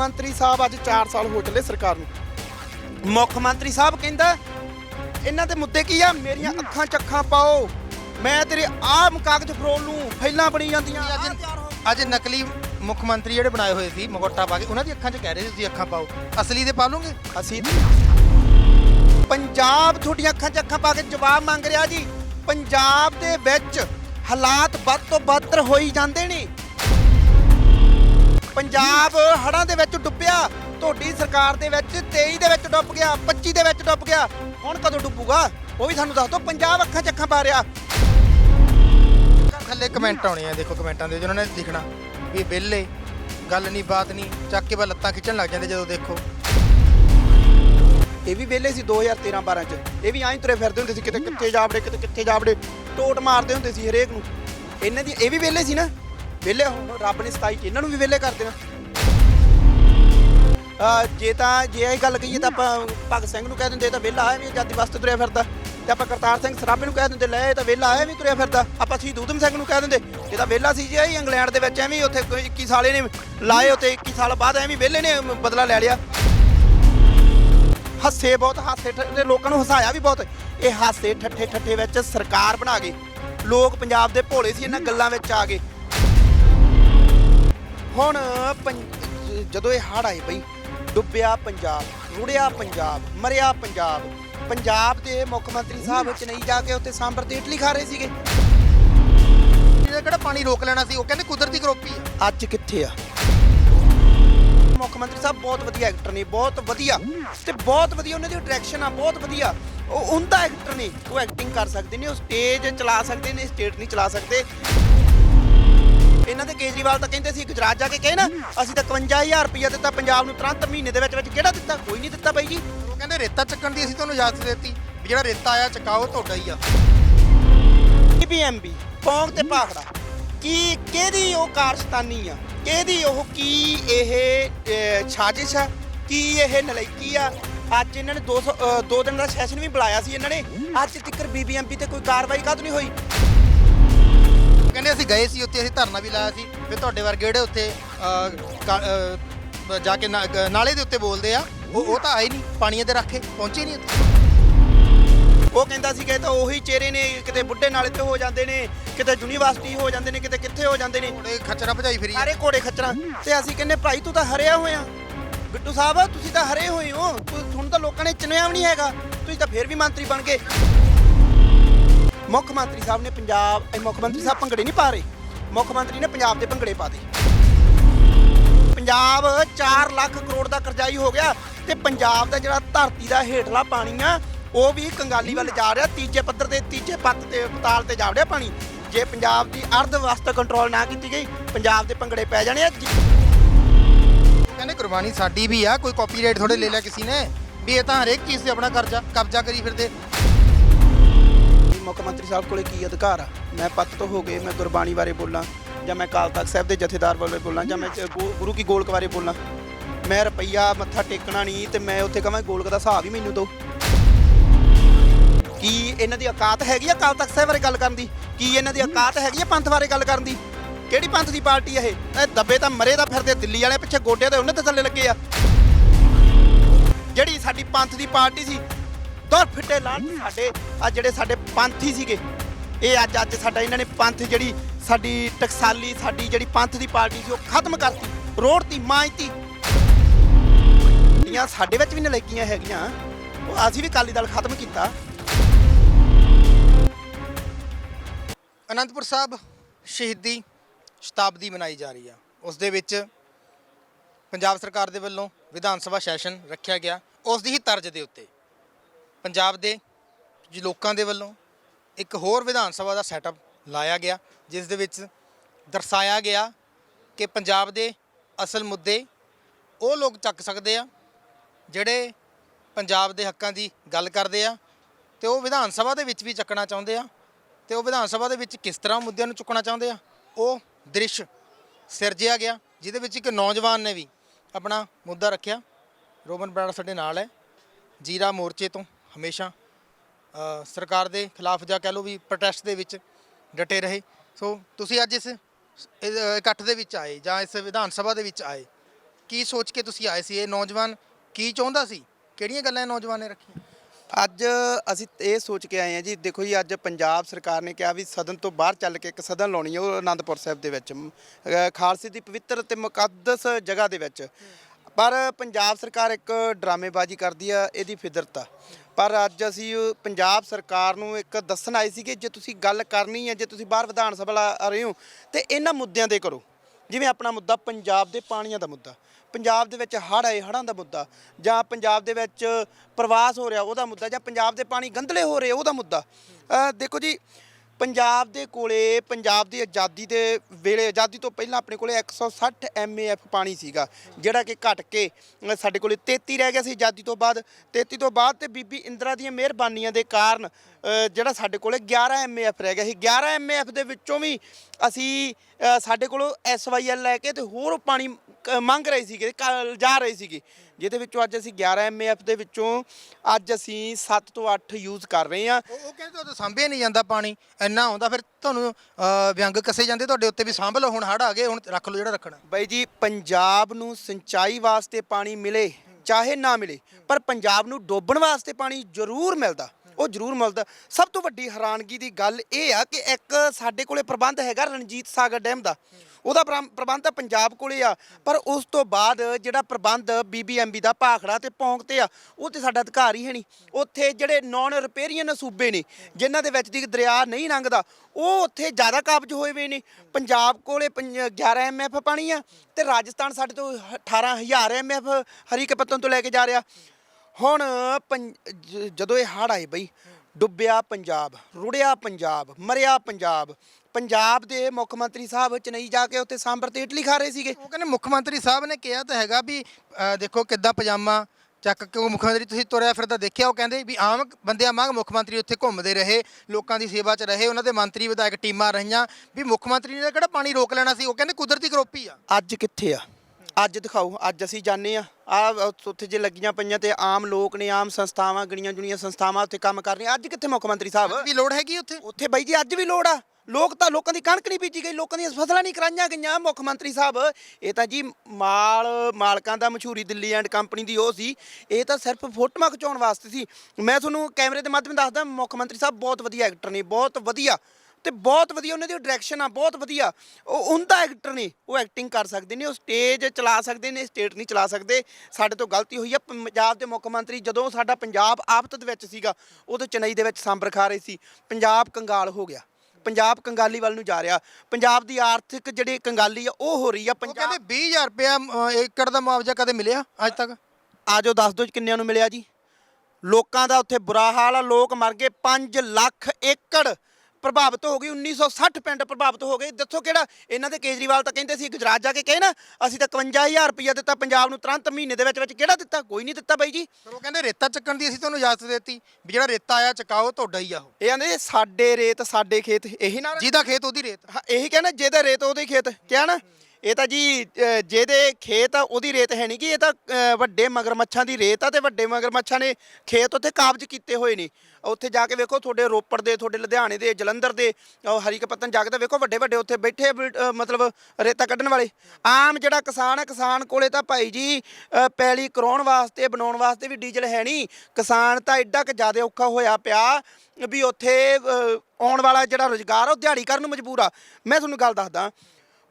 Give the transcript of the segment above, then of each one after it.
ਮੰਤਰੀ ਸਾਹਿਬ ਅੱਜ 4 ਸਾਲ ਹੋ ਚੱਲੇ ਸਰਕਾਰ ਨੂੰ। ਮੁੱਖ ਮੰਤਰੀ ਸਾਹਿਬ ਕਹਿੰਦਾ ਇਹਨਾਂ ਦੇ ਮੁੱਦੇ ਕੀ ਆ? ਮੇਰੀਆਂ ਅੱਖਾਂ ਚੱਖਾਂ ਪਾਓ। ਮੈਂ ਤੇਰੇ ਆਹ ਕਾਗਜ਼ ਫਰੋਲ ਨੂੰ ਫੈਲਾਂ ਬਣੀ ਜਾਂਦੀਆਂ। ਅੱਜ ਨਕਲੀ ਮੁੱਖ ਮੰਤਰੀ ਜਿਹੜੇ ਬਣਾਏ ਹੋਏ ਸੀ ਮਗੋਟਾ ਪਾ ਕੇ ਉਹਨਾਂ ਦੀ ਅੱਖਾਂ 'ਚ ਕਹਿ ਰਹੇ ਸੀ ਤੁਸੀਂ ਅੱਖਾਂ ਪਾਓ। ਅਸਲੀ ਦੇ ਪਾ ਲਓਗੇ ਅਸੀਂ ਪੰਜਾਬ ਤੁਹਾਡੀਆਂ ਅੱਖਾਂ 'ਚ ਅੱਖਾਂ ਪਾ ਕੇ ਜਵਾਬ ਮੰਗ ਰਿਹਾ ਜੀ। ਪੰਜਾਬ ਦੇ ਵਿੱਚ ਹਾਲਾਤ ਵੱਧ ਤੋਂ ਬੱਤਰ ਹੋਈ ਜਾਂਦੇ ਨੇ। ਪੰਜਾਬ ਹੜ੍ਹਾਂ ਦੇ ਵਿੱਚ ਡੁੱਬਿਆ ਤੁਹਾਡੀ ਸਰਕਾਰ ਦੇ ਵਿੱਚ 23 ਦੇ ਵਿੱਚ ਡੁੱਬ ਗਿਆ 25 ਦੇ ਵਿੱਚ ਡੁੱਬ ਗਿਆ ਹੁਣ ਕਦੋਂ ਡੁੱਬੂਗਾ? ਉਹ ਵੀ ਸਾਨੂੰ ਦੱਸ ਦਿਓ ਪੰਜਾਬ ਅੱਖਾਂ 'ਚ ਅੱਖਾਂ ਪਾ ਰਿਹਾ। ਥੱਲੇ ਕਮੈਂਟ ਆਉਣੇ ਆ ਦੇਖੋ ਕਮੈਂਟਾਂ ਦੇ ਜਿਹਨਾਂ ਨੇ ਲਿਖਣਾ ਵੀ ਵਿਹਲੇ ਗੱਲ ਨਹੀਂ ਬਾਤ ਨਹੀਂ ਚੱਕ ਕੇ ਬਾ ਲੱਤਾਂ ਖਿੱਚਣ ਲੱਗ ਜਾਂਦੇ ਜਦੋਂ ਦੇਖੋ। ਇਹ ਵੀ ਵਿਹਲੇ ਸੀ 2013 12 ਚ। ਇਹ ਵੀ ਐਂ ਤੁਰੇ ਫਿਰਦੇ ਹੁੰਦੇ ਸੀ ਕਿਤੇ ਕਿੱਥੇ ਜਾਵੜੇ ਕਿਤੇ ਕਿੱਥੇ ਜਾਵੜੇ ਟੋਟ ਮਾਰਦੇ ਹੁੰਦੇ ਸੀ ਹਰੇਕ ਨੂੰ। ਇਹਨਾਂ ਦੀ ਇਹ ਵੀ ਵਿਹਲੇ ਸੀ ਨਾ? ਵਿਹਲੇ ਹੋ, ਰੱਬ ਨੇ 27 ਚ, ਇਹਨਾਂ ਨੂੰ ਵੀ ਵਿਹਲੇ ਕਰ ਦੇਣਾ। ਆ ਜੇ ਤਾਂ, ਜੇ ਇਹ ਗੱਲ ਕਹੀਏ ਤਾਂ ਆਪਾਂ ਭਗਤ ਸਿੰਘ ਨੂੰ ਕਹਿ ਦਿੰਦੇ, ਇਹ ਤਾਂ ਵਿਹਲਾ ਆਇਆ ਵੀ ਆਜ਼ਾਦੀ ਵਾਸਤੇ ਤੁਰਿਆ ਫਿਰਦਾ। ਤੇ ਆਪਾਂ ਕਰਤਾਰ ਸਿੰਘ ਸਰਾਭੇ ਨੂੰ ਕਹਿ ਦਿੰਦੇ, ਲੈ ਇਹ ਤਾਂ ਵਿਹਲਾ ਆਇਆ ਵੀ ਤੁਰਿਆ ਫਿਰਦਾ। ਆਪਾਂ ਸ਼ਹੀਦ ਊਧਮ ਸਿੰਘ ਨੂੰ ਕਹਿ ਦਿੰਦੇ, ਇਹ ਤਾਂ ਵਿਹਲਾ ਸੀ ਜੀ ਇਹ ਇੰਗਲੈਂਡ ਦੇ ਵਿੱਚ, ਐਵੇਂ ਉੱਥੇ ਕੋਈ 21 ਸਾਲੇ ਨੇ ਲਾਏ, ਉੱਥੇ 21 ਸਾਲ ਬਾਅਦ ਐਵੇਂ ਵਿਹਲੇ ਨੇ ਬਦਲਾ ਲੈ ਲਿਆ। ਹੱਸੇ ਬਹੁਤ, ਹਾਸੇ ਠੱਠੇ ਲੋਕਾਂ ਨੂੰ ਹਸਾਇਆ ਵੀ ਬਹੁਤ। ਇਹ ਹਾਸੇ ਠੱਠੇ ਠੱਠੇ ਵਿੱਚ ਸਰਕਾਰ ਬਣਾ ਗਏ ਲੋਕ ਪੰਜਾਬ ਦੇ ਭੋਲੇ ਸੀ, ਇਹਨਾਂ ਗੱਲਾਂ ਵਿੱਚ ਆ ਗਏ। ਹੁਣ ਪੰ- ਜਦੋਂ ਇਹ ਹੜ੍ਹ ਆਏ ਬਈ ਡੁੱਬਿਆ ਪੰਜਾਬ ਰੁੜਿਆ ਪੰਜਾਬ ਮਰਿਆ ਪੰਜਾਬ ਪੰਜਾਬ ਦੇ ਮੁੱਖ ਮੰਤਰੀ ਸਾਹਿਬ ਚ ਨਹੀਂ ਜਾ ਕੇ ਉੱਥੇ ਸਾਂਬਰ ਤੇ ਇਡਲੀ ਖਾ ਰਹੇ ਸੀਗੇ। ਇਹਦਾ ਕਿਹੜਾ ਪਾਣੀ ਰੋਕ ਲੈਣਾ ਸੀ? ਉਹ ਕਹਿੰਦੇ ਕੁਦਰਤੀ ਕਰੋਪੀ ਆ। ਅੱਜ ਕਿੱਥੇ ਆ? ਮੁੱਖ ਮੰਤਰੀ ਸਾਹਿਬ ਬਹੁਤ ਵਧੀਆ ਐਕਟਰ ਨੇ ਬਹੁਤ ਵਧੀਆ। ਤੇ ਬਹੁਤ ਵਧੀਆ ਉਹਨਾਂ ਦੀ ਡਾਇਰੈਕਸ਼ਨ ਆ ਬਹੁਤ ਵਧੀਆ। ਉਹ ਉਹਦਾ ਐਕਟਰ ਨੇ। ਉਹ ਐਕਟਿੰਗ ਕਰ ਸਕਦੇ ਨੇ ਉਹ ਸਟੇਜ ਚਲਾ ਸਕਦੇ ਨੇ ਸਟੇਟ ਨਹੀਂ ਚਲਾ ਸਕਦੇ। ਇਹਨਾਂ ਦੇ ਕੇਜਰੀਵਾਲ ਤਾਂ ਕਹਿੰਦੇ ਸੀ ਗੁਜਰਾਤ ਜਾ ਕੇ ਕਹੇ ਨਾ ਅਸੀਂ ਤਾਂ 51000 ਰੁਪਇਆ ਦਿੱਤਾ ਪੰਜਾਬ ਨੂੰ ਤੁਰੰਤ ਮਹੀਨੇ ਦੇ ਵਿੱਚ ਵਿੱਚ ਕਿਹੜਾ ਦਿੱਤਾ? ਕੋਈ ਨਹੀਂ ਦਿੱਤਾ ਬਾਈ ਜੀ। ਉਹ ਕਹਿੰਦੇ ਰੇਤਾ ਚੱਕਣ ਦੀ ਅਸੀਂ ਤੁਹਾਨੂੰ ਇਜਾਜ਼ਤ ਦਿੱਤੀ ਵੀ ਜਿਹੜਾ ਰੇਤਾ ਆਇਆ ਚਕਾਓ ਤੁਹਾਡਾ ਹੀ ਆ। ਬੀਬੀਐਮਬੀ ਪੌਂਗ ਤੇ ਪਾਖੜਾ ਕੀ ਕਿਹਦੀ ਉਹ ਕਾਰਸਤਾਨੀ ਆ? ਕਿਹਦੀ ਉਹ ਕੀ ਇਹ ਸਾਜ਼ਿਸ਼ ਆ? ਕੀ ਇਹ ਨਲਾਇਕੀ ਆ? ਅੱਜ ਇਹਨਾਂ ਨੇ 200 ਅਹ, ਦੋ ਦਿਨ ਦਾ ਸੈਸ਼ਨ ਵੀ ਬੁਲਾਇਆ ਸੀ ਇਹਨਾਂ ਨੇ। ਅੱਜ ਤੱਕ ਬੀਬੀਐਮਬੀ ਤੇ ਕੋਈ ਕਾਰਵਾਈ ਕਾਹਤੋਂ ਨਹੀਂ ਹੋਈ? ਕਹਿੰਦੇ ਅਸੀਂ ਗਏ ਸੀ ਉੱਥੇ ਅਸੀਂ ਧਰਨਾ ਵੀ ਲਾਇਆ ਸੀ ਫਿਰ ਤੁਹਾਡੇ ਵਰਗੇ ਜਿਹੜੇ ਉੱਥੇ ਅਹ, ਕਾ- ਅਹ, ਜਾ ਕੇ ਨਾ- ਗ- ਨਾਲੇ ਦੇ ਉੱਤੇ ਬੋਲਦੇ ਆ ਉਹ ਉਹ ਤਾਂ ਆਏ ਨਹੀਂ ਪਾਣੀਆਂ ਤੇ ਰੱਖੇ ਪਹੁੰਚੇ ਨਹੀਂ ਉੱਥੇ। ਉਹ ਕਹਿੰਦਾ ਸੀ ਕਿ ਇਹ ਤਾਂ ਉਹੀ ਚਿਹਰੇ ਨੇ ਕਿਤੇ ਬੁੱਢੇ ਨਾਲੇ ਤੇ ਹੋ ਜਾਂਦੇ ਨੇ ਕਿਤੇ ਯੂਨੀਵਰਸਿਟੀ ਹੋ ਜਾਂਦੇ ਨੇ ਕਿਤੇ ਕਿੱਥੇ ਹੋ ਜਾਂਦੇ ਨੇ। ਥੋੜੇ ਖੱਚਰਾ ਭਜਾਈ ਫਿਰੀ ਸਾਰੇ ਘੋੜੇ ਖੱਚਰਾਂ। ਤੇ ਅਸੀਂ ਕਹਿੰਨੇ ਭਾਈ ਤੂੰ ਤਾਂ ਹਰਿਆ ਹੋਇਆ। ਬਿੱਟੂ ਸਾਹਿਬ ਤੁਸੀਂ ਤਾਂ ਹਰੇ ਹੋਏ ਹੋ। ਤੁ- ਤੁਹਾਨੂੰ ਤਾਂ ਲੋਕਾਂ ਨੇ ਚੁਣਿਆ ਵੀ ਨਹੀਂ ਹੈਗਾ। ਤੁਸੀਂ ਤਾਂ ਫੇਰ ਵੀ ਮੰਤਰੀ ਬਣ ਗਏ। ਮੁੱਖ ਮੰਤਰੀ ਸਾਹਿਬ ਨੇ ਪੰਜਾਬ, ਇਹ ਮੁੱਖ ਮੰਤਰੀ ਸਾਹਿਬ ਭੰਗੜੇ ਨਹੀਂ ਪਾ ਰਹੇ। ਮੁੱਖ ਮੰਤਰੀ ਨੇ ਪੰਜਾਬ ਦੇ ਭੰਗੜੇ ਪਾ ਦੇ ਪੰਜਾਬ 4 ਲੱਖ ਕਰੋੜ ਦਾ ਕਰਜ਼ਾਈ ਹੋ ਗਿਆ ਤੇ ਪੰਜਾਬ ਦਾ ਜਿਹੜਾ ਧਰਤੀ ਦਾ ਹੇਠਲਾ ਪਾਣੀ ਆ, ਉਹ ਵੀ ਕੰਗਾਲੀ ਵੱਲ ਜਾ ਰਿਹਾ। ਤੀਜੇ ਪੱਧਰ ਤੇ, ਤੀਜੇ ਪੱਤ ਤੇ ਪਤਾਲ ਤੇ ਜਾ ਰਿਹਾ ਪਾਣੀ। ਜੇ ਪੰਜਾਬ ਦੀ ਅਰਧ ਵਿਵਸਥਾ ਕੰਟਰੋਲ ਨਾ ਕੀਤੀ ਗਈ, ਪੰਜਾਬ ਦੇ ਭੰਗੜੇ ਪੈ ਜਾਣੇ ਆ। ਕਹਿੰਦੇ ਕੁਰਬਾਨੀ ਸਾਡੀ ਵੀ ਆ, ਕੋਈ ਕਾਪੀਰਾਈਟ ਥੋੜੇ ਲੈ ਲਿਆ ਕਿਸੇ ਨੇ, ਵੀ ਇਹ ਤਾਂ ਹਰੇਕ ਚੀਜ਼ ਤੇ ਆਪਣਾ ਕਰਜ਼ਾ, ਕਬਜ਼ਾ ਕਰੀ ਫਿਰਦੇ। ਮੁੱਖ ਮੰਤਰੀ ਸਾਹਿਬ ਕੋਲੇ ਕੀ ਅਧਿਕਾਰ ਆ? ਮੈਂ ਪੱਤ ਤੋਂ ਹੋ ਗਏ, ਮੈਂ ਗੁਰਬਾਣੀ ਬਾਰੇ ਬੋਲਾਂ, ਜਾਂ ਮੈਂ ਕਾਲ ਤਖਤ ਸਾਹਿਬ ਦੇ ਜਥੇਦਾਰ ਬਾਰੇ ਬੋਲਾਂ, ਜਾਂ ਮੈਂ ਗੁ- ਗੁਰੂ ਕੀ ਗੋਲਕ ਬਾਰੇ ਬੋਲਾਂ। ਮੈਂ ਰੁਪਈਆ ਮੱਥਾ ਟੇਕਣਾ ਨਹੀਂ ਤੇ ਮੈਂ ਉੱਥੇ ਕਹਾਂ ਗੋਲਕ ਦਾ ਹਿਸਾਬ ਹੀ ਮੈਨੂੰ ਦਿਓ। ਕੀ ਇਹਨਾਂ ਦੀ ਔਕਾਤ ਹੈਗੀ ਆ ਕਾਲ ਤਖਤ ਸਾਹਿਬ ਬਾਰੇ ਗੱਲ ਕਰਨ ਦੀ? ਕੀ ਇਹਨਾਂ ਦੀ ਔਕਾਤ ਹੈਗੀ ਆ ਪੰਥ ਬਾਰੇ ਗੱਲ ਕਰਨ ਦੀ? ਕਿਹੜੀ ਪੰਥ ਦੀ ਪਾਰਟੀ ਆ ਇਹ? ਇਹ ਦੱਬੇ ਤਾਂ ਮਰੇ ਦਾ ਫਿਰਦੇ ਦਿੱਲੀ ਵਾਲੇ ਪਿੱਛੇ ਗੋਡਿਆਂ ਤੇ ਉਹਨਾਂ ਤੇ ਥੱਲੇ ਲੱਗੇ ਆ। ਜਿਹੜੀ ਸਾਡੀ ਪੰਥ ਦੀ ਪਾਰਟੀ ਸੀ ਦੁਰ ਫਿੱਟੇ ਲਾਣ ਸਾਡੇ, ਆ ਜਿਹੜੇ ਸਾਡੇ ਪੰਥੀ ਸੀਗੇ। ਇਹ ਅੱਜ ਅੱਜ ਸਾਡਾ ਇਹਨਾਂ ਨੇ ਪੰਥ ਜਿਹੜੀ ਸਾਡੀ ਟਕਸਾਲੀ, ਸਾਡੀ ਜਿਹੜੀ ਪੰਥ ਦੀ ਪਾਰਟੀ ਸੀ, ਉਹ ਖਤਮ ਕਰਤੀ। ਰੋੜਤੀ ਮਾਂਜਤੀ ਦੀਆਂ ਸਾਡੇ ਵਿੱਚ ਵੀ ਨਲਾਇਕੀਆਂ ਹੈਗੀਆਂ। ਉਹ ਅਸੀਂ ਵੀ ਅਕਾਲੀ ਦਲ ਖਤਮ ਕੀਤਾ। ਅਨੰਦਪੁਰ ਸਾਹਿਬ ਸ਼ਹੀਦੀ ਸ਼ਤਾਬਦੀ ਮਨਾਈ ਜਾ ਰਹੀ ਆ। ਉਸ ਦੇ ਵਿੱਚ ਪੰਜਾਬ ਸਰਕਾਰ ਦੇ ਵੱਲੋਂ ਵਿਧਾਨ ਸਭਾ ਸੈਸ਼ਨ ਰੱਖਿਆ ਗਿਆ। ਉਸ ਦੀ ਹੀ ਤਰਜ਼ ਦੇ ਉੱਤੇ ਪੰਜਾਬ ਦੇ ਜੀ ਲੋਕਾਂ ਦੇ ਵੱਲੋਂ ਇੱਕ ਹੋਰ ਵਿਧਾਨ ਸਭਾ ਦਾ ਸੈਟਅਪ ਲਾਇਆ ਗਿਆ, ਜਿਸ ਦੇ ਵਿੱਚ ਦਰਸਾਇਆ ਗਿਆ ਕਿ ਪੰਜਾਬ ਦੇ ਅਸਲ ਮੁੱਦੇ ਉਹ ਲੋਕ ਚੱਕ ਸਕਦੇ ਆ, ਜਿਹੜੇ ਪੰਜਾਬ ਦੇ ਹੱਕਾਂ ਦੀ ਗੱਲ ਕਰਦੇ ਆ ਤੇ ਉਹ ਵਿਧਾਨ ਸਭਾ ਦੇ ਵਿੱਚ ਵੀ ਚੱਕਣਾ ਚਾਹੁੰਦੇ ਆ ਤੇ ਉਹ ਵਿਧਾਨ ਸਭਾ ਦੇ ਵਿੱਚ ਕਿਸ ਤਰ੍ਹਾਂ ਮੁੱਦਿਆਂ ਨੂੰ ਚੁੱਕਣਾ ਚਾਹੁੰਦੇ ਆ, ਉਹ ਦ੍ਰਿਸ਼ ਸਿਰਜਿਆ ਗਿਆ, ਜਿਹਦੇ ਵਿੱਚ ਇੱਕ ਨੌਜਵਾਨ ਨੇ ਵੀ ਆਪਣਾ ਮੁੱਦਾ ਰੱਖਿਆ। ਰੋਮਨ ਬਰਾੜ ਸਾਡੇ ਨਾਲ ਹੈ, ਜੀਰਾ ਮੋਰਚੇ ਤੋਂ। ਹਮੇਸ਼ਾ ਅ, ਸਰਕਾਰ ਦੇ ਖਿਲਾਫ ਜਾਂ ਕਹਿ ਲਓ ਵੀ ਪ੍ਰੋਟੈਸਟ ਦੇ ਵਿੱਚ ਡਟੇ ਰਹੇ। ਸੋ ਤੁਸੀਂ ਅੱਜ ਇਸ ਇਸ ਇਕੱਠ ਦੇ ਵਿੱਚ ਆਏ ਜਾਂ ਇਸ ਵਿਧਾਨ ਸਭਾ ਦੇ ਵਿੱਚ ਆਏ ਕੀ ਸੋਚ ਕੇ ਤੁਸੀਂ ਆਏ ਸੀ? ਇਹ ਨੌਜਵਾਨ ਕੀ ਚਾਹੁੰਦਾ ਸੀ? ਕਿਹੜੀਆਂ ਗੱਲਾਂ ਇਹ ਨੌਜਵਾਨ ਨੇ ਰੱਖੀਆਂ? ਅੱਜ ਅਸੀਂ ਇਹ ਸੋਚ ਕੇ ਆਏ ਹਾਂ ਜੀ ਦੇਖੋ ਜੀ ਅੱਜ ਪੰਜਾਬ ਸਰਕਾਰ ਨੇ ਕਿਹਾ ਵੀ ਸਦਨ ਤੋਂ ਬਾਹਰ ਚੱਲ ਕੇ ਇੱਕ ਸਦਨ ਲਾਉਣੀ ਹੈ ਉਹ ਆਨੰਦਪੁਰ ਸਾਹਿਬ ਦੇ ਵਿੱਚ ਅਹ ਖਾਲਸੇ ਦੀ ਪਵਿੱਤਰ ਤੇ ਮੁਕੱਦਸ ਜਗ੍ਹਾ ਦੇ ਵਿੱਚ। ਪਰ ਪੰਜਾਬ ਸਰਕਾਰ ਇੱਕ ਡਰਾਮੇਬਾਜ਼ੀ ਕਰਦੀ ਆ ਇਹਦੀ ਫਿਦਰਤ ਆ ਪਰ ਅੱਜ ਅਸੀਂ ਪੰਜਾਬ ਸਰਕਾਰ ਨੂੰ ਇੱਕ ਦੱਸਣ ਆਏ ਸੀ ਕਿ ਜੇ ਤੁਸੀਂ ਗੱਲ ਕਰਨੀ ਹੈ, ਜੇ ਤੁਸੀਂ ਬਾਹਰ ਵਿਧਾਨ ਸਭਾ ਲਾ ਰਹੇ ਹੋ, ਤੇ ਇਹਨਾਂ ਮੁੱਦਿਆਂ ਦੇ ਕਰੋ। ਜਿਵੇਂ ਆਪਣਾ ਮੁੱਦਾ ਪੰਜਾਬ ਦੇ ਪਾਣੀਆਂ ਦਾ ਮੁੱਦਾ, ਪੰਜਾਬ ਦੇ ਵਿੱਚ ਹੜ੍ਹ ਆਏ, ਹੜ੍ਹਾਂ ਦਾ ਮੁੱਦਾ, ਜਾਂ ਪੰਜਾਬ ਦੇ ਵਿੱਚ ਪ੍ਰਵਾਸ ਹੋ ਰਿਹਾ ਉਹਦਾ ਮੁੱਦਾ, ਜਾਂ ਪੰਜਾਬ ਦੇ ਪਾਣੀ ਗੰਧਲੇ ਹੋ ਰਹੇ ਉਹਦਾ ਮੁੱਦਾ। ਦੇਖੋ ਜੀ ਪੰਜਾਬ ਦੇ ਕੋਲੇ, ਪੰਜਾਬ ਦੀ ਆਜ਼ਾਦੀ ਦੇ ਵੇਲੇ, ਆਜ਼ਾਦੀ ਤੋਂ ਪਹਿਲਾਂ ਆਪਣੇ ਕੋਲੇ 160 ਐਮਏਐਫ ਪਾਣੀ ਸੀਗਾ, ਜਿਹੜਾ ਕਿ ਘਟ ਕੇ ਸਾਡੇ ਕੋਲੇ 33 ਰਹਿ ਗਿਆ ਸੀ ਆਜ਼ਾਦੀ ਤੋਂ ਬਾਅਦ। 33 ਤੋਂ ਬਾਅਦ ਤੇ ਬੀਬੀ ਇੰਦਰਾ ਦੀਆਂ ਮਿਹਰਬਾਨੀਆਂ ਦੇ ਕਾਰਨ ਜਿਹੜਾ ਸਾਡੇ ਕੋਲੇ 11 ਐਮਏਐਫ ਰਹਿ ਗਿਆ ਸੀ। 11 ਐਮਏਐਫ ਦੇ ਵਿੱਚੋਂ ਵੀ ਅਸੀਂ ਸਾਡੇ ਕੋਲੋਂ ਐਸਵਾਈਐਲ ਲੈ ਕੇ ਤੇ ਹੋਰ ਪਾਣੀ ਕ- ਮੰਗ ਰਹੇ ਸੀਗੇ ਕ- ਜਾ ਰਹੇ ਸੀਗੇ ਜਿਹਦੇ ਵਿੱਚੋਂ ਅੱਜ ਅਸੀਂ 11 ਐਮਏਐਫ ਦੇ ਵਿੱਚੋਂ ਅੱਜ ਅਸੀਂ 7 ਤੋਂ 8 ਯੂਜ਼ ਕਰ ਰਹੇ ਹਾਂ। ਉਹ ਉਹ ਕਹਿੰਦੇ ਤੁਹਾਡੇ ਸਾਂਭਿਆ ਨਹੀਂ ਜਾਂਦਾ ਪਾਣੀ ਇੰਨਾ ਆਉਂਦਾ ਫਿਰ ਤੁਹਾਨੂੰ ਅਹ, ਵਿਅੰਗ ਕੱਸੇ ਜਾਂਦੇ ਤੁਹਾਡੇ ਉੱਤੇ ਵੀ ਸਾਂਭ ਲਓ ਹੁਣ ਹੜ ਆ ਗਏ ਹੁਣ ਰੱਖ ਲਓ ਜਿਹੜਾ ਰੱਖਣਾ। ਬਾਈ ਜੀ ਪੰਜਾਬ ਨੂੰ ਸਿੰਚਾਈ ਵਾਸਤੇ ਪਾਣੀ ਮਿਲੇ ਚਾਹੇ ਨਾ ਮਿਲੇ ਪਰ ਪੰਜਾਬ ਨੂੰ ਡੋਬਣ ਵਾਸਤੇ ਪਾਣੀ ਜ਼ਰੂਰ ਮਿਲਦਾ ਉਹ ਜ਼ਰੂਰ ਮਿਲਦਾ। ਸਭ ਤੋਂ ਵੱਡੀ ਹੈਰਾਨਗੀ ਦੀ ਗੱਲ ਇਹ ਆ ਕਿ ਇੱਕ ਸਾਡੇ ਕੋਲੇ ਪ੍ਰਬੰਧ ਹੈਗਾ ਰਣਜੀਤ ਸਾਗਰ ਡੈਮ ਦਾ। ਉਹਦਾ ਪ੍ਰਬੰ- ਪ੍ਰਬੰਧ ਤਾਂ ਪੰਜਾਬ ਕੋਲੇ ਆ, ਪਰ ਉਸ ਤੋਂ ਬਾਅਦ ਜਿਹੜਾ ਪ੍ਰਬੰਧ ਬੀਬੀਐਮਬੀ ਦਾ ਭਾਖੜਾ ਤੇ ਪੌਂਕ ਤੇ ਆ, ਉਹ ਤੇ ਸਾਡਾ ਅਧਿਕਾਰ ਹੀ ਹੈ ਨਹੀਂ। ਉੱਥੇ ਜਿਹੜੇ ਨਾਨ ਰਿਪੇਰੀਅਨ ਸੂਬੇ ਨੇ, ਜਿਨ੍ਹਾਂ ਦੇ ਵਿੱਚ ਦੀ ਦਰਿਆ ਨਹੀਂ ਲੰਘਦਾ, ਉਹ ਉੱਥੇ ਜ਼ਿਆਦਾ ਕਾਬਜ ਹੋਏ ਹੋਏ ਨੇ। ਪੰਜਾਬ ਕੋਲੇ ਪੰਜ- 11 ਐਮਐਫ ਪਾਣੀ ਆ ਤੇ ਰਾਜਸਥਾਨ ਸਾਡੇ ਤੋਂ 18000 ਐਮਐਫ ਹਰੀਕੇ ਪੱਤਨ ਤੋਂ ਲੈ ਕੇ ਜਾ ਰਿਹਾ। ਹੁਣ ਪੰ- ਜ- ਜਦੋਂ ਇਹ ਹੜ੍ਹ ਆਏ ਬਈ ਡੁੱਬਿਆ ਪੰਜਾਬ ਰੁੜਿਆ ਪੰਜਾਬ ਮਰਿਆ ਪੰਜਾਬ। ਪੰਜਾਬ ਦੇ ਮੁੱਖ ਮੰਤਰੀ ਸਾਹਿਬ ਚੇਨਈ ਜਾ ਕੇ ਉੱਥੇ ਸਾਂਬਰ ਤੇ ਇਡਲੀ ਖਾ ਰਹੇ ਸੀਗੇ। ਉਹ ਕਹਿੰਦੇ ਮੁੱਖ ਮੰਤਰੀ ਸਾਹਿਬ ਨੇ ਕਿਹਾ ਤਾਂ ਹੈਗਾ ਵੀ ਅਹ, ਦੇਖੋ ਕਿੱਦਾਂ ਪਜਾਮਾ ਚੱਕ ਕੇ ਉਹ ਮੁੱਖ ਮੰਤਰੀ ਤੁਸੀਂ ਤੁਰਿਆ ਫਿਰਦਾ ਦੇਖਿਆ ਉਹ ਕਹਿੰਦੇ ਵੀ ਆਮ ਬੰਦਿਆਂ ਵਾਂਗ ਮੁੱਖ ਮੰਤਰੀ ਉੱਥੇ ਘੁੰਮਦੇ ਰਹੇ ਲੋਕਾਂ ਦੀ ਸੇਵਾ 'ਚ ਰਹੇ ਉਹਨਾਂ ਦੇ ਮੰਤਰੀ ਵਿਧਾਇਕ ਟੀਮਾਂ ਰਹੀਆਂ ਵੀ ਮੁੱਖ ਮੰਤਰੀ ਨੇ ਤਾਂ ਕਿਹੜਾ ਪਾਣੀ ਰੋਕ ਲੈਣਾ ਸੀ? ਉਹ ਕਹਿੰਦੇ ਕੁਦਰਤੀ ਕਰੋਪੀ ਆ। ਅੱਜ ਕਿੱਥੇ ਆ? ਅੱਜ ਦਿਖਾਓ ਅੱਜ ਅਸੀਂ ਜਾਣੇ ਆ ਆ ਉੱਥੇ ਜੇ ਲੱਗੀਆਂ ਪਈਆਂ ਤੇ ਆਮ ਲੋਕ ਨੇ ਆਮ ਸੰਸਥਾਵਾਂ ਗਣੀਆਂ ਜੁਣੀਆਂ ਸੰਸਥਾਵਾਂ ਉੱਥੇ ਕੰਮ ਕਰ ਰਹੀਆਂ। ਅੱਜ ਕਿੱਥੇ ਮੁੱਖ ਮੰਤਰੀ ਸਾਹਿਬ? ਵੀ ਲੋੜ ਹੈਗੀ ਉੱਥੇ। ਉੱਥੇ ਬਾਈ ਜੀ ਅੱਜ ਵੀ ਲੋੜ ਆ। ਲੋਕ ਤਾਂ ਲੋਕਾਂ ਦੀ ਕਣਕ ਨਹੀਂ ਬੀਜੀ ਗਈ ਲੋਕਾਂ ਦੀਆਂ ਫਸਲਾਂ ਨਹੀਂ ਕਰਾਈਆਂ ਗਈਆਂ ਮੁੱਖ ਮੰਤਰੀ ਸਾਹਿਬ। ਇਹ ਤਾਂ ਜੀ ਮਾਲ ਮਾਲਕਾਂ ਦਾ ਮਸ਼ਹੂਰੀ ਦਿੱਲੀ ਐਂਡ ਕੰਪਨੀ ਦੀ ਉਹ ਸੀ। ਇਹ ਤਾਂ ਸਿਰਫ ਫੋਟੋਆਂ ਖਿਚਾਉਣ ਵਾਸਤੇ ਸੀ। ਮੈਂ ਤੁਹਾਨੂੰ ਕੈਮਰੇ ਦੇ ਮਾਧਿਅਮ ਦੱਸਦਾ ਮੁੱਖ ਮੰਤਰੀ ਸਾਹਿਬ ਬਹੁਤ ਵਧੀਆ ਐਕਟਰ ਨੇ ਬਹੁਤ ਵਧੀਆ। ਤੇ ਬਹੁਤ ਵਧੀਆ ਉਹਨਾਂ ਦੀ ਡਾਇਰੈਕਸ਼ਨ ਆ ਬਹੁਤ ਵਧੀਆ। ਉਹ ਉਹਦਾ ਐਕਟਰ ਨੇ ਉਹ ਐਕਟਿੰਗ ਕਰ ਸਕਦੇ ਨੇ ਉਹ ਸਟੇਜ ਚਲਾ ਸਕਦੇ ਨੇ ਸਟੇਟ ਨਹੀਂ ਚਲਾ ਸਕਦੇ। ਸਾਡੇ ਤੋਂ ਗਲਤੀ ਹੋਈ ਆ ਪੰਜਾਬ ਦੇ ਮੁੱਖ ਮੰਤਰੀ ਜਦੋਂ ਸਾਡਾ ਪੰਜਾਬ ਆਫਤ ਦੇ ਵਿੱਚ ਸੀਗਾ ਉਦੋਂ ਚੇਨਈ ਦੇ ਵਿੱਚ ਸਾਂਬਰ ਖਾ ਰਹੇ ਸੀ। ਪੰਜਾਬ ਕੰਗਾਲ ਹੋ ਗਿਆ। ਪੰਜਾਬ ਕੰਗਾਲੀ ਵੱਲ ਨੂੰ ਜਾ ਰਿਹਾ। ਪੰਜਾਬ ਦੀ ਆਰਥਿਕ ਜਿਹੜੀ ਕੰਗਾਲੀ ਆ ਉਹ ਹੋ ਰਹੀ ਆ। ਉਹ ਪੰਜਾਬ ਕਹਿੰਦੇ 20000 ਰੁਪਇਆ ਏਕੜ ਦਾ ਮੁਆਵਜ਼ਾ ਕਦੇ ਮਿਲਿਆ ਅੱਜ ਤੱਕ? ਆਜੋ ਦੱਸ ਦਿਓ ਜੀ ਕਿੰਨਿਆਂ ਨੂੰ ਮਿਲਿਆ ਜੀ। ਲੋਕਾਂ ਦਾ ਉੱਥੇ ਬੁਰਾ ਹਾਲ ਆ ਲੋਕ ਮਰ ਗਏ। 5 ਲੱਖ ਏਕੜ ਪ੍ਰਭਾਵਿਤ ਹੋ ਗਈ 1960 ਪਿੰਡ ਪ੍ਰਭਾਵਿਤ ਹੋ ਗਏ। ਦੱਸੋ ਕਿਹੜਾ ਇਹਨਾਂ ਦੇ ਕੇਜਰੀਵਾਲ ਤਾਂ ਕਹਿੰਦੇ ਸੀ ਗੁਜਰਾਤ ਜਾ ਕੇ ਕਹੇ ਨਾ ਅਸੀਂ ਤਾਂ 51000 ਰੁਪਇਆ ਦਿੱਤਾ ਪੰਜਾਬ ਨੂੰ ਤੁਰੰਤ ਮਹੀਨੇ ਦੇ ਵਿੱਚ ਵਿੱਚ ਕਿਹੜਾ ਦਿੱਤਾ? ਕੋਈ ਨਹੀਂ ਦਿੱਤਾ ਬਾਈ ਜੀ। ਫਿਰ ਉਹ ਕਹਿੰਦੇ ਰੇਤਾ ਚੱਕਣ ਦੀ ਅਸੀਂ ਤੁਹਾਨੂੰ ਇਜਾਜ਼ਤ ਦਿੱਤੀ ਵੀ ਜਿਹੜਾ ਰੇਤਾ ਆਇਆ ਚਕਾਓ ਤੁਹਾਡਾ ਹੀ ਆ ਉਹ। ਇਹ ਕਹਿੰਦੇ ਸਾਡੇ ਰੇਤ ਸਾਡੇ ਖੇਤ ਇਹੀ ਨਾ ਜਿਹਦਾ ਖੇਤ ਉਹਦੀ ਰੇਤ। ਹਾਂ, ਇਹੀ ਕਹਿੰਦਾ ਜਿਹਦਾ ਰੇਤ ਉਹਦੇ ਖੇਤ ਕਿਹਾ ਨਾ? ਇਹ ਤਾਂ ਜੀ ਅ, ਜਿਹਦੇ ਖੇਤ ਆ ਉਹਦੀ ਰੇਤ ਹੈ ਨਹੀਂ ਕਿ ਇਹ ਤਾਂ ਅ, ਵੱਡੇ ਮਗਰਮੱਛਾਂ ਦੀ ਰੇਤ ਆ ਤੇ ਵੱਡੇ ਮਗਰਮੱਛਾਂ ਨੇ ਖੇਤ ਉੱਥੇ ਕਾਬਜ਼ ਕੀਤੇ ਹੋਏ ਨੇ। ਉੱਥੇ ਜਾ ਕੇ ਵੇਖੋ ਤੁਹਾਡੇ ਰੋਪੜ ਦੇ ਤੁਹਾਡੇ ਲੁਧਿਆਣੇ ਦੇ ਜਲੰਧਰ ਦੇ ਉਹ ਹਰੀਕੇ ਪੱਤਨ ਜਾ ਕੇ ਤਾਂ ਵੇਖੋ ਵੱਡੇ ਵੱਡੇ ਉੱਥੇ ਬੈਠੇ ਆ ਬਿਲ- ਅ, ਮਤਲਬ ਰੇਤਾ ਕੱਢਣ ਵਾਲੇ। ਆਮ ਜਿਹੜਾ ਕਿਸਾਨ ਆ ਕਿਸਾਨ ਕੋਲੇ ਤਾਂ ਭਾਈ ਜੀ ਅ, ਪੈਲੀ ਕਰਾਉਣ ਵਾਸਤੇ ਬਣਾਉਣ ਵਾਸਤੇ ਵੀ ਡੀਜ਼ਲ ਹੈ ਨਹੀਂ ਕਿਸਾਨ ਤਾਂ ਐਡਾ ਕੁ ਜ਼ਿਆਦਾ ਔਖਾ ਹੋਇਆ ਪਿਆ ਵੀ ਉੱਥੇ ਅ, ਆਉਣ ਵਾਲਾ ਜਿਹੜਾ ਰੋਜ਼ਗਾਰ ਆ ਉਹ ਦਿਹਾੜੀ ਕਰਨ ਨੂੰ ਮਜਬੂਰ ਆ। ਮੈਂ ਤੁਹਾਨੂੰ ਗੱਲ ਦੱਸਦਾ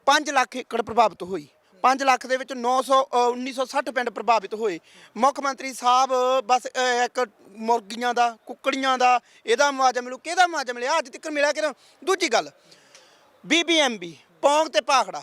5 ਲੱਖ ਏਕੜ ਪ੍ਰਭਾਵਿਤ ਹੋਈ। 5 ਲੱਖ ਦੇ ਵਿੱਚ 900 ਅ, 1960 ਪਿੰਡ ਪ੍ਰਭਾਵਿਤ ਹੋਏ। ਮੁੱਖ ਮੰਤਰੀ ਸਾਹਿਬ ਬਸ ਅ, ਇੱਕ ਮੁਰਗੀਆਂ ਦਾ ਕੁੱਕੜੀਆਂ ਦਾ ਇਹਦਾ ਮੁਆਵਜ਼ਾ ਮਿਲੂ ਕਿਹਦਾ ਮੁਆਵਜ਼ਾ ਮਿਲਿਆ? ਅੱਜ ਤੱਕ ਮਿਲਿਆ ਕਿ ਦੂਜੀ ਗੱਲ ਬੀਬੀਐਮਬੀ ਪੌਂਗ ਤੇ ਭਾਖੜਾ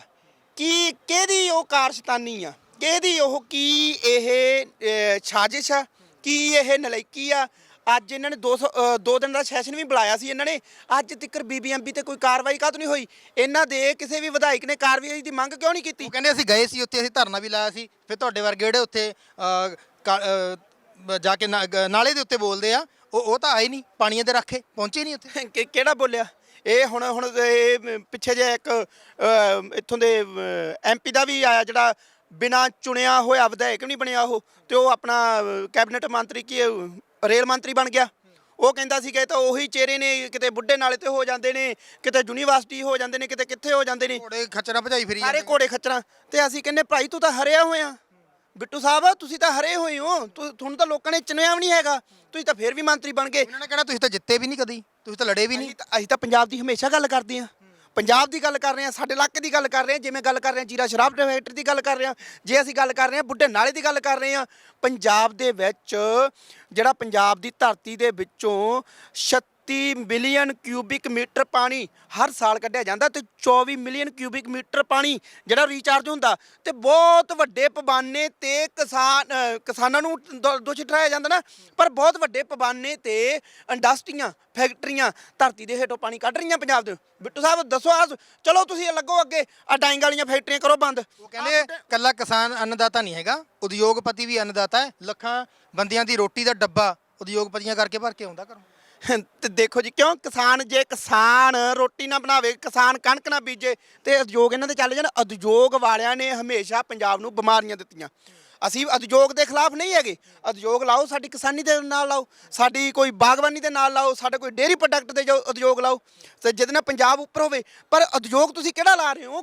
ਕੀ ਕਿਹਦੀ ਉਹ ਕਾਰਸ਼ਤਾਨੀ ਆ? ਕਿਹਦੀ ਉਹ ਕੀ ਇਹ ਅ, ਸਾਜ਼ਿਸ਼ ਆ? ਕੀ ਇਹ ਨਲਾਇਕੀ ਆ? ਅੱਜ ਇਹਨਾਂ ਨੇ 200 ਅ, ਦੋ ਦਿਨ ਦਾ ਸੈਸ਼ਨ ਵੀ ਬੁਲਾਇਆ ਸੀ ਇਹਨਾਂ ਨੇ। ਅੱਜ ਤੱਕ ਬੀਬੀਐਮਬੀ ਤੇ ਕੋਈ ਕਾਰਵਾਈ ਕਾਹਤੋਂ ਨਹੀਂ ਹੋਈ? ਇਹਨਾਂ ਦੇ ਕਿਸੇ ਵੀ ਵਿਧਾਇਕ ਨੇ ਕਾਰਵਾਈ ਦੀ ਮੰਗ ਕਿਉਂ ਨਹੀਂ ਕੀਤੀ? ਉਹ ਕਹਿੰਦੇ ਅਸੀਂ ਗਏ ਸੀ ਉੱਥੇ ਅਸੀਂ ਧਰਨਾ ਵੀ ਲਾਇਆ ਸੀ। ਫਿਰ ਤੁਹਾਡੇ ਵਰਗੇ ਜਿਹੜੇ ਉੱਥੇ ਅਹ, ਕਾ- ਅਹ, ਜਾ ਕੇ ਨਾ- ਗ- ਨਾਲੇ ਦੇ ਉੱਤੇ ਬੋਲਦੇ ਆ ਉਹ ਉਹ ਤਾਂ ਆਏ ਨਹੀਂ ਪਾਣੀਆਂ ਦੇ ਰੱਖੇ ਪਹੁੰਚੇ ਨਹੀਂ ਉੱਥੇ। ਕਿ ਕਿਹੜਾ ਬੋਲਿਆ? ਇਹ ਹੁਣ ਹੁਣ ਇਹ ਪਿੱਛੇ ਜੇ ਇੱਕ ਅ, ਇੱਥੋਂ ਦੇ ਐਮਪੀ ਦਾ ਵੀ ਆਇਆ ਜਿਹੜਾ ਬਿਨਾ ਚੁਣਿਆ ਹੋਇਆ ਵਿਧਾਇਕ ਨਹੀਂ ਬਣਿਆ ਉਹ ਤੇ ਉਹ ਆਪਣਾ ਅ, ਕੈਬਨਿਟ ਮੰਤਰੀ ਕੀ ਅ, ਰੇਲ ਮੰਤਰੀ ਬਣ ਗਿਆ। ਉਹ ਕਹਿੰਦਾ ਸੀ ਕਿ ਤਾਂ ਉਹੀ ਚਿਹਰੇ ਨੇ ਕਿਤੇ ਬੁੱਢੇ ਨਾਲੇ ਤੇ ਹੋ ਜਾਂਦੇ ਨੇ ਕਿਤੇ ਯੂਨੀਵਰਸਿਟੀ ਹੋ ਜਾਂਦੇ ਨੇ ਕਿਤੇ ਕਿੱਥੇ ਹੋ ਜਾਂਦੇ ਨੇ। ਘੋੜੇ ਖੱਚਰਾਂ ਭਜਾਈ ਫਿਰੀ ਸਾਰੇ। ਘੋੜੇ ਖੱਚਰਾਂ। ਤੇ ਅਸੀਂ ਕਹਿੰਨੇ ਭਾਈ ਤੂੰ ਤਾਂ ਹਰਿਆ ਹੋਇਆ। ਬਿੱਟੂ ਸਾਹਿਬ ਤੁਸੀਂ ਤਾਂ ਹਰੇ ਹੋਏ ਹੋ। ਤੁ- ਤੁਹਾਨੂੰ ਤਾਂ ਲੋਕਾਂ ਨੇ ਚੁਣਿਆ ਵੀ ਨਹੀਂ ਹੈਗਾ। ਤੁਸੀਂ ਤਾਂ ਫੇਰ ਵੀ ਮੰਤਰੀ ਬਣ ਗਏ। ਉਹਨਾਂ ਨੇ ਕਹਿਣਾ ਤੁਸੀਂ ਤਾਂ ਜਿੱਤੇ ਵੀ ਨਹੀਂ ਕਦੀ। ਤੁਸੀਂ ਤਾਂ ਲੜੇ ਵੀ ਨਹੀਂ। ਅਸੀਂ ਤਾਂ ਅਸੀਂ ਤਾਂ ਪੰਜਾਬ ਦੀ ਹਮੇਸ਼ਾ ਗੱਲ ਕਰਦੇ ਹਾਂ। ਪੰਜਾਬ ਦੀ ਗੱਲ ਕਰ ਰਹੇ ਹਾਂ, ਸਾਡੇ ਇਲਾਕੇ ਦੀ ਗੱਲ ਕਰ ਰਹੇ ਹਾਂ, ਜਿਵੇਂ ਗੱਲ ਕਰ ਰਹੇ ਹਾਂ ਜੀਰਾ ਸ਼ਰਾਬ ਫੈਕਟਰੀ ਦੀ ਗੱਲ ਕਰ ਰਹੇ ਹਾਂ, ਜੇ ਅਸੀਂ ਗੱਲ ਕਰ ਰਹੇ ਹਾਂ ਬੁੱਢੇ ਨਾਲੇ ਦੀ ਗੱਲ ਕਰ ਰਹੇ ਹਾਂ, ਪੰਜਾਬ ਦੇ ਵਿੱਚ ਜਿਹੜਾ ਪੰਜਾਬ ਦੀ ਧਰਤੀ ਦੇ ਵਿੱਚੋਂ 36 ਮਿਲੀਅਨ ਕਿਊਬਿਕ ਮੀਟਰ ਪਾਣੀ ਹਰ ਸਾਲ ਕੱਢਿਆ ਜਾਂਦਾ ਤੇ 24 ਮਿਲੀਅਨ ਕਿਊਬਿਕ ਮੀਟਰ ਪਾਣੀ ਜਿਹੜਾ ਰੀਚਾਰਜ ਹੁੰਦਾ ਤੇ ਬਹੁਤ ਵੱਡੇ ਪਬਾਨੇ ਤੇ ਕਿਸਾਨ ਕਿਸਾਨਾਂ ਨੂੰ ਦੋ- ਦੋਸ਼ੀ ਠਹਿਰਾਇਆ ਜਾਂਦਾ ਨਾ, ਪਰ ਬਹੁਤ ਵੱਡੇ ਪਬਾਨੇ ਤੇ ਇੰਡਸਟਰੀਆਂ, ਫੈਕਟਰੀਆਂ ਧਰਤੀ ਦੇ ਹੇਠੋਂ ਪਾਣੀ ਕੱਢ ਰਹੀਆਂ ਪੰਜਾਬ ਦੇ। ਬਿੱਟੂ ਸਾਹਿਬ, ਦੱਸੋ ਆ ਚਲੋ ਤੁਸੀਂ ਲੱਗੋ ਅੱਗੇ ਆ ਡਾਈਂਗ ਵਾਲੀਆਂ ਫੈਕਟਰੀਆਂ ਕਰੋ ਬੰਦ। ਉਹ ਕਹਿੰਦੇ ਕੱਲਾ ਕਿਸਾਨ ਅੰਨਦਾਤਾ ਨਹੀਂ ਹੈਗਾ, ਉਦਯੋਗਪਤੀ ਵੀ ਅੰਨਦਾਤਾ ਹੈ, ਲੱਖਾਂ ਬੰਦਿਆਂ ਦੀ ਰੋਟੀ ਦਾ ਡੱਬਾ ਉਦਯੋਗਪਤੀਆਂ ਕਰਕੇ ਭਰ ਕੇ ਆਉਂਦਾ ਘਰੋਂ। ਤੇ ਦੇਖੋ ਜੀ, ਕਿਉਂ ਕਿਸਾਨ ਜੇ ਕਿਸਾਨ ਰੋਟੀ ਨਾ ਬਣਾਵੇ, ਕਿਸਾਨ ਕਣਕ ਨਾ ਬੀਜੇ, ਤੇ ਉਦਯੋਗ ਇਹਨਾਂ ਦੇ ਚੱਲ ਜਾਣ, ਉਦਯੋਗ ਵਾਲਿਆਂ ਨੇ ਹਮੇਸ਼ਾ ਪੰਜਾਬ ਨੂੰ ਬਿਮਾਰੀਆਂ ਦਿੱਤੀਆਂ। ਅਸੀਂ ਉਦਯੋਗ ਦੇ ਖਿਲਾਫ ਨਹੀਂ ਹੈਗੇ। ਉਦਯੋਗ ਲਾਓ, ਸਾਡੀ ਕਿਸਾਨੀ ਦੇ ਨਾਲ ਲਾਓ, ਸਾਡੀ ਕੋਈ ਬਾਗਬਾਨੀ ਦੇ ਨਾਲ ਲਾਓ, ਸਾਡੇ ਕੋਈ ਡੇਅਰੀ ਪ੍ਰੋਡਕਟ ਦੇ ਜੋ ਉਦਯੋਗ ਲਾਓ, ਤੇ ਜਿਹਦੇ ਨਾਲ ਪੰਜਾਬ ਉੱਪਰ ਹੋਵੇ। ਪਰ ਉਦਯੋਗ ਤੁਸੀਂ ਕਿਹੜਾ ਲਾ ਰਹੇ ਹੋ?